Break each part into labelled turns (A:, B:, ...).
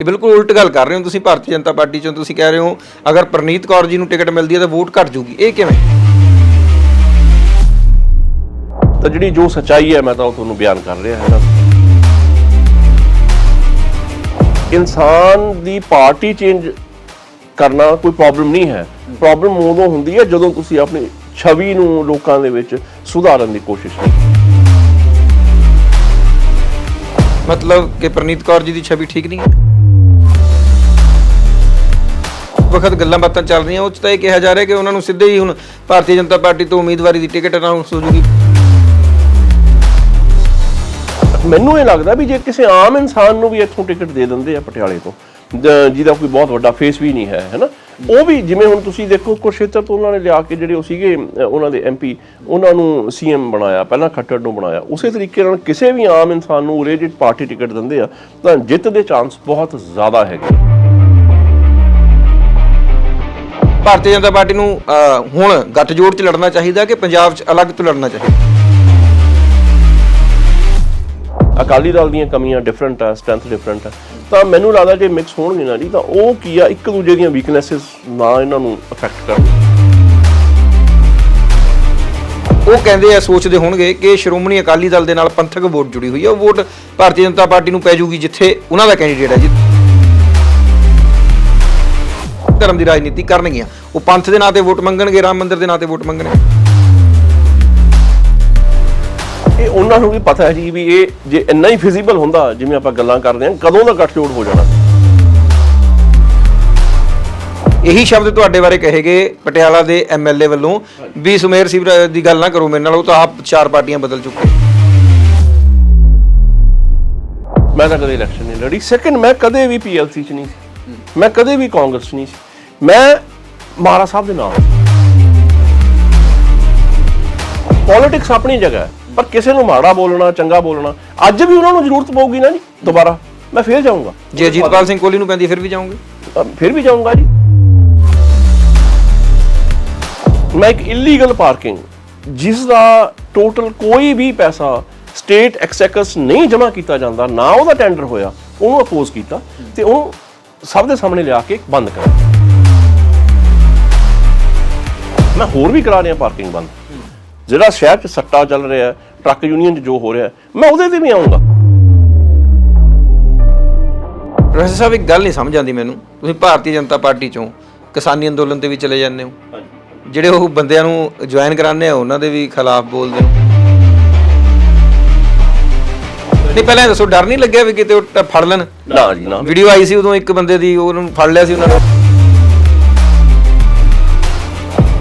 A: ਇਹ ਬਿਲਕੁਲ ਉਲਟ ਗੱਲ ਕਰ ਰਹੇ ਹੋ ਤੁਸੀਂ ਭਾਰਤੀ ਜਨਤਾ ਪਾਰਟੀ ਚੋਂ ਤੁਸੀਂ ਕਹਿ ਰਹੇ ਹੋ ਅਗਰ ਪ੍ਰਨੀਤ ਕੌਰ ਜੀ ਨੂੰ ਟਿਕਟ ਮਿਲਦੀ ਹੈ ਤਾਂ ਵੋਟ ਘਟ ਜੂਗੀ। ਇਹ ਕਿਵੇਂ?
B: ਤਾਂ ਜਿਹੜੀ ਜੋ ਸੱਚਾਈ ਹੈ ਮੈਂ ਤਾਂ ਉਹ ਤੁਹਾਨੂੰ ਬਿਆਨ ਕਰ ਰਿਹਾ ਹਾਂ ਇਨਸਾਨ ਦੀ ਪਾਰਟੀ ਚੇਂਜ ਕਰਨਾ ਕੋਈ ਪ੍ਰੋਬਲਮ ਨਹੀਂ ਹੈ। ਪ੍ਰੋਬਲਮ ਉਦੋਂ ਹੁੰਦੀ ਹੈ ਜਦੋਂ ਤੁਸੀਂ ਆਪਣੀ ਛਵੀ ਨੂੰ ਲੋਕਾਂ ਦੇ ਵਿੱਚ ਸੁਧਾਰਨ ਦੀ ਕੋਸ਼ਿਸ਼ ਕਰਦੇ
A: ਮਤਲਬ ਕਿ ਪ੍ਰਨੀਤ ਕੌਰ ਜੀ ਦੀ ਛਵੀ ਠੀਕ ਨਹੀਂ ਹੈ? ਵਕਤ ਗੱਲਾਂ ਬਾਤਾਂ ਚੱਲ ਰਹੀਆਂ, ਉਹ 'ਚ ਤਾਂ ਇਹ ਕਿਹਾ ਜਾ ਰਿਹਾ ਕਿ ਉਹਨਾਂ ਨੂੰ ਸਿੱਧੇ ਹੀ ਹੁਣ ਭਾਰਤੀ ਜਨਤਾ ਪਾਰਟੀ ਤੋਂ ਉਮੀਦਵਾਰੀ ਦੀ ਟਿਕਟ ਅਨਾਉਂਸ ਹੋ ਜੂਗੀ।
B: ਮੈਨੂੰ ਇਹ ਲੱਗਦਾ ਵੀ ਜੇ ਕਿਸੇ ਆਮ ਇਨਸਾਨ ਨੂੰ ਵੀ ਇੱਥੋਂ ਟਿਕਟ ਦੇ ਦਿੰਦੇ ਆ ਪਟਿਆਲੇ ਤੋਂ ਜਿਹਦਾ ਕੋਈ ਬਹੁਤ ਵੱਡਾ ਫੇਸ ਵੀ ਨਹੀਂ ਹੈ ਹੈਨਾ ਉਹ ਵੀ ਜਿਵੇਂ ਹੁਣ ਤੁਸੀਂ ਦੇਖੋ, ਕੁਰਸ਼ੇਤਰ ਤੋਂ ਉਹਨਾਂ ਨੇ ਲਿਆ ਕੇ ਜਿਹੜੇ ਉਹ ਸੀਗੇ ਉਹਨਾਂ ਦੇ ਐਮਪੀ ਉਹਨਾਂ ਨੂੰ ਸੀਐਮ ਬਣਾਇਆ, ਪਹਿਲਾਂ ਖੱਟੜ ਨੂੰ ਬਣਾਇਆ। ਉਸੇ ਤਰੀਕੇ ਨਾਲ ਕਿਸੇ ਵੀ ਆਮ ਇਨਸਾਨ ਨੂੰ ਉਰੇ ਜੇ ਪਾਰਟੀ ਟਿਕਟ ਦਿੰਦੇ ਆ, ਤਾਂ ਜਿੱਤ ਦੇ ਚਾਂਸ ਬਹੁਤ ਜ਼ਿਆਦਾ ਹੈਗੇ
A: ਭਾਰਤੀ ਜਨਤਾ ਪਾਰਟੀ ਨੂੰ ਅਹ, ਹੁਣ ਗੱਠਜੋੜ 'ਚ ਲੜਨਾ ਚਾਹੀਦਾ ਕਿ ਪੰਜਾਬ 'ਚ ਅਲੱਗ ਤੋਂ ਲੜਨਾ ਚਾਹੀਦਾ?
B: ਅਕਾਲੀ ਦਲ ਦੀਆਂ ਕਮੀਆਂ ਡਿਫਰੈਂਟ ਆ ਸਟਰੈਂਥ ਡਿਫਰੈਂਟ ਆ। ਤਾਂ ਮੈਨੂੰ ਲੱਗਦਾ ਜੇ ਮਿਕਸ ਹੋਣਗੇ ਨਾ ਜੀ ਤਾਂ ਉਹ ਕੀ ਆ ਇੱਕ ਦੂਜੇ ਦੀਆਂ ਵੀਕਨੈਸਸ ਨਾ ਇਹਨਾਂ ਨੂੰ ਅਫੈਕਟ ਕਰਨ।
A: ਉਹ ਕਹਿੰਦੇ ਆ ਸੋਚਦੇ ਹੋਣਗੇ ਕਿ ਸ਼੍ਰੋਮਣੀ ਅਕਾਲੀ ਦਲ ਦੇ ਨਾਲ ਪੰਥਕ ਵੋਟ ਜੁੜੀ ਹੋਈ ਹੈ ਉਹ ਵੋਟ ਭਾਰਤੀ ਜਨਤਾ ਪਾਰਟੀ ਨੂੰ ਪੈ ਜੂਗੀ ਜਿੱਥੇ ਉਹਨਾਂ ਦਾ ਕੈਂਡੀਡੇਟ ਹੈ ਜੀ। ਧਰਮ ਦੀ ਰਾਜਨੀਤੀ ਕਰਨਗੀਆਂ। ਉਹ ਪੰਥ ਦੇ ਨਾਂ ਤੇ ਵੋਟ ਮੰਗਣਗੇ ਰਾਮ ਮੰਦਿਰ ਦੇ ਨਾਂ ਤੇ ਵੋਟ ਮੰਗਣਗੇ।
B: ਇਹ ਉਹਨਾਂ ਨੂੰ ਵੀ ਪਤਾ ਹੈ ਜੀ ਵੀ ਇਹ ਜੇ ਇੰਨਾ ਹੀ ਫਿਜ਼ੀਬਲ ਹੁੰਦਾ ਜਿਵੇਂ ਆਪਾਂ ਗੱਲਾਂ ਕਰਦੇ ਹਾਂ ਕਦੋਂ ਦਾ ਗੱਠਜੋੜ ਹੋ ਜਾਣਾ?
A: ਇਹੀ ਸ਼ਬਦ ਤੁਹਾਡੇ ਬਾਰੇ ਕਹੇ ਗਏ ਪਟਿਆਲਾ ਦੇ ਐਮਐਲਏ ਵੱਲੋਂ ਵੀ ਸੁਮੇਰ ਸਿਵਰ ਦੀ ਗੱਲ ਨਾ ਕਰੋ ਮੇਰੇ ਨਾਲ ਉਹ ਤਾਂ ਆਪ ਚਾਰ ਪਾਰਟੀਆਂ ਬਦਲ ਚੁੱਕੇ
B: ਮੈਂ ਤਾਂ ਕਦੇ ਇਲੈਕਸ਼ਨ ਨਹੀਂ ਲੜੀ। ਸੈਕੰਡ ਮੈਂ ਕਦੇ ਵੀ ਪੀਐਲਸੀ ਚ ਨਹੀਂ ਸੀ। ਮੈਂ ਕਦੇ ਵੀ ਕਾਂਗਰਸ 'ਚ ਨਹੀਂ ਸੀ। ਮੈਂ ਮਹਾਰਾ ਸਾਹਿਬ ਦੇ ਨਾਲ। ਪੋਲਿਟਿਕਸ ਆਪਣੀ ਜਗ੍ਹਾ ਹੈ ਪਰ ਕਿਸੇ ਨੂੰ ਮਾੜਾ ਬੋਲਣਾ ਚੰਗਾ ਬੋਲਣਾ ਅੱਜ ਵੀ ਉਹਨਾਂ ਨੂੰ ਜ਼ਰੂਰਤ ਪਊਗੀ ਨਾ ਜੀ ਦੁਬਾਰਾ। ਮੈਂ ਫੇਰ ਜਾਊਂਗਾ।
A: ਜੇ ਅਜੀਤਪਾਲ ਸਿੰਘ ਕੋਹਲੀ ਨੂੰ ਪੈਂਦੀ ਫਿਰ ਵੀ ਜਾਓਗੇ
B: ਅ, ਫਿਰ ਵੀ ਜਾਊਂਗਾ ਜੀ। ਮੈਂ ਇੱਕ ਇਲੀਗਲ ਪਾਰਕਿੰਗ ਜਿਸ ਦਾ ਟੋਟਲ ਕੋਈ ਵੀ ਪੈਸਾ ਸਟੇਟ ਐਕਸੈਕਸ ਨਹੀਂ ਜਮ੍ਹਾਂ ਕੀਤਾ ਜਾਂਦਾ ਨਾ ਉਹਦਾ ਟੈਂਡਰ ਹੋਇਆ ਉਹਨੂੰ ਅਪੋਜ਼ ਕੀਤਾ ਤੇ ਉਹਨੂੰ ਸਭ ਦੇ ਸਾਹਮਣੇ ਲਿਆ ਕੇ ਬੰਦ ਕਰਿਆ ਮੈਂ ਹੋਰ ਵੀ ਕਰਾ ਰਿਹਾ ਪਾਰਕਿੰਗ ਬੰਦ। ਜਿਹੜਾ ਸ਼ਹਿਰ 'ਚ ਸੱਟਾ ਚੱਲ ਰਿਹਾ ਹੈ, ਟਰੱਕ ਯੂਨੀਅਨ 'ਚ ਜੋ ਹੋ ਰਿਹਾ ਹੈ, ਮੈਂ ਉਹਦੇ ਤੇ ਵੀ ਆਉਂਗਾ।
A: ਪ੍ਰੋਫੈਸਰ ਸਾਹਿਬ ਇੱਕ ਗੱਲ ਨਹੀਂ ਸਮਝ ਆਉਂਦੀ ਮੈਨੂੰ। ਤੁਸੀਂ ਭਾਰਤੀ ਜਨਤਾ ਪਾਰਟੀ ਚੋਂ ਕਿਸਾਨੀ ਅੰਦੋਲਨ ਤੇ ਵੀ ਚਲੇ ਜਾਂਦੇ ਹੋ। ਜਿਹੜੇ ਉਹ ਬੰਦਿਆਂ ਨੂੰ ਜੁਆਇਨ ਕਰਾਉਂਦੇ ਆ ਉਹਨਾਂ ਦੇ ਵੀ ਖਿਲਾਫ ਬੋਲਦੇ ਹੋ। ਨਹੀਂ ਪਹਿਲਾਂ ਇਹ ਦੱਸੋ ਡਰ ਨਹੀਂ ਲੱਗਿਆ ਵੀ ਕਿਤੇ ਉਹ ਟ- ਫੜ ਲੈਣ?
B: ਨਾ ਜੀ ਨਾ।
A: ਵੀਡੀਓ ਆਈ ਸੀ ਉਦੋਂ ਇੱਕ ਬੰਦੇ ਦੀ ਉਹਨੂੰ ਫੜ ਲਿਆ ਸੀ ਉਹਨਾਂ ਨੇ।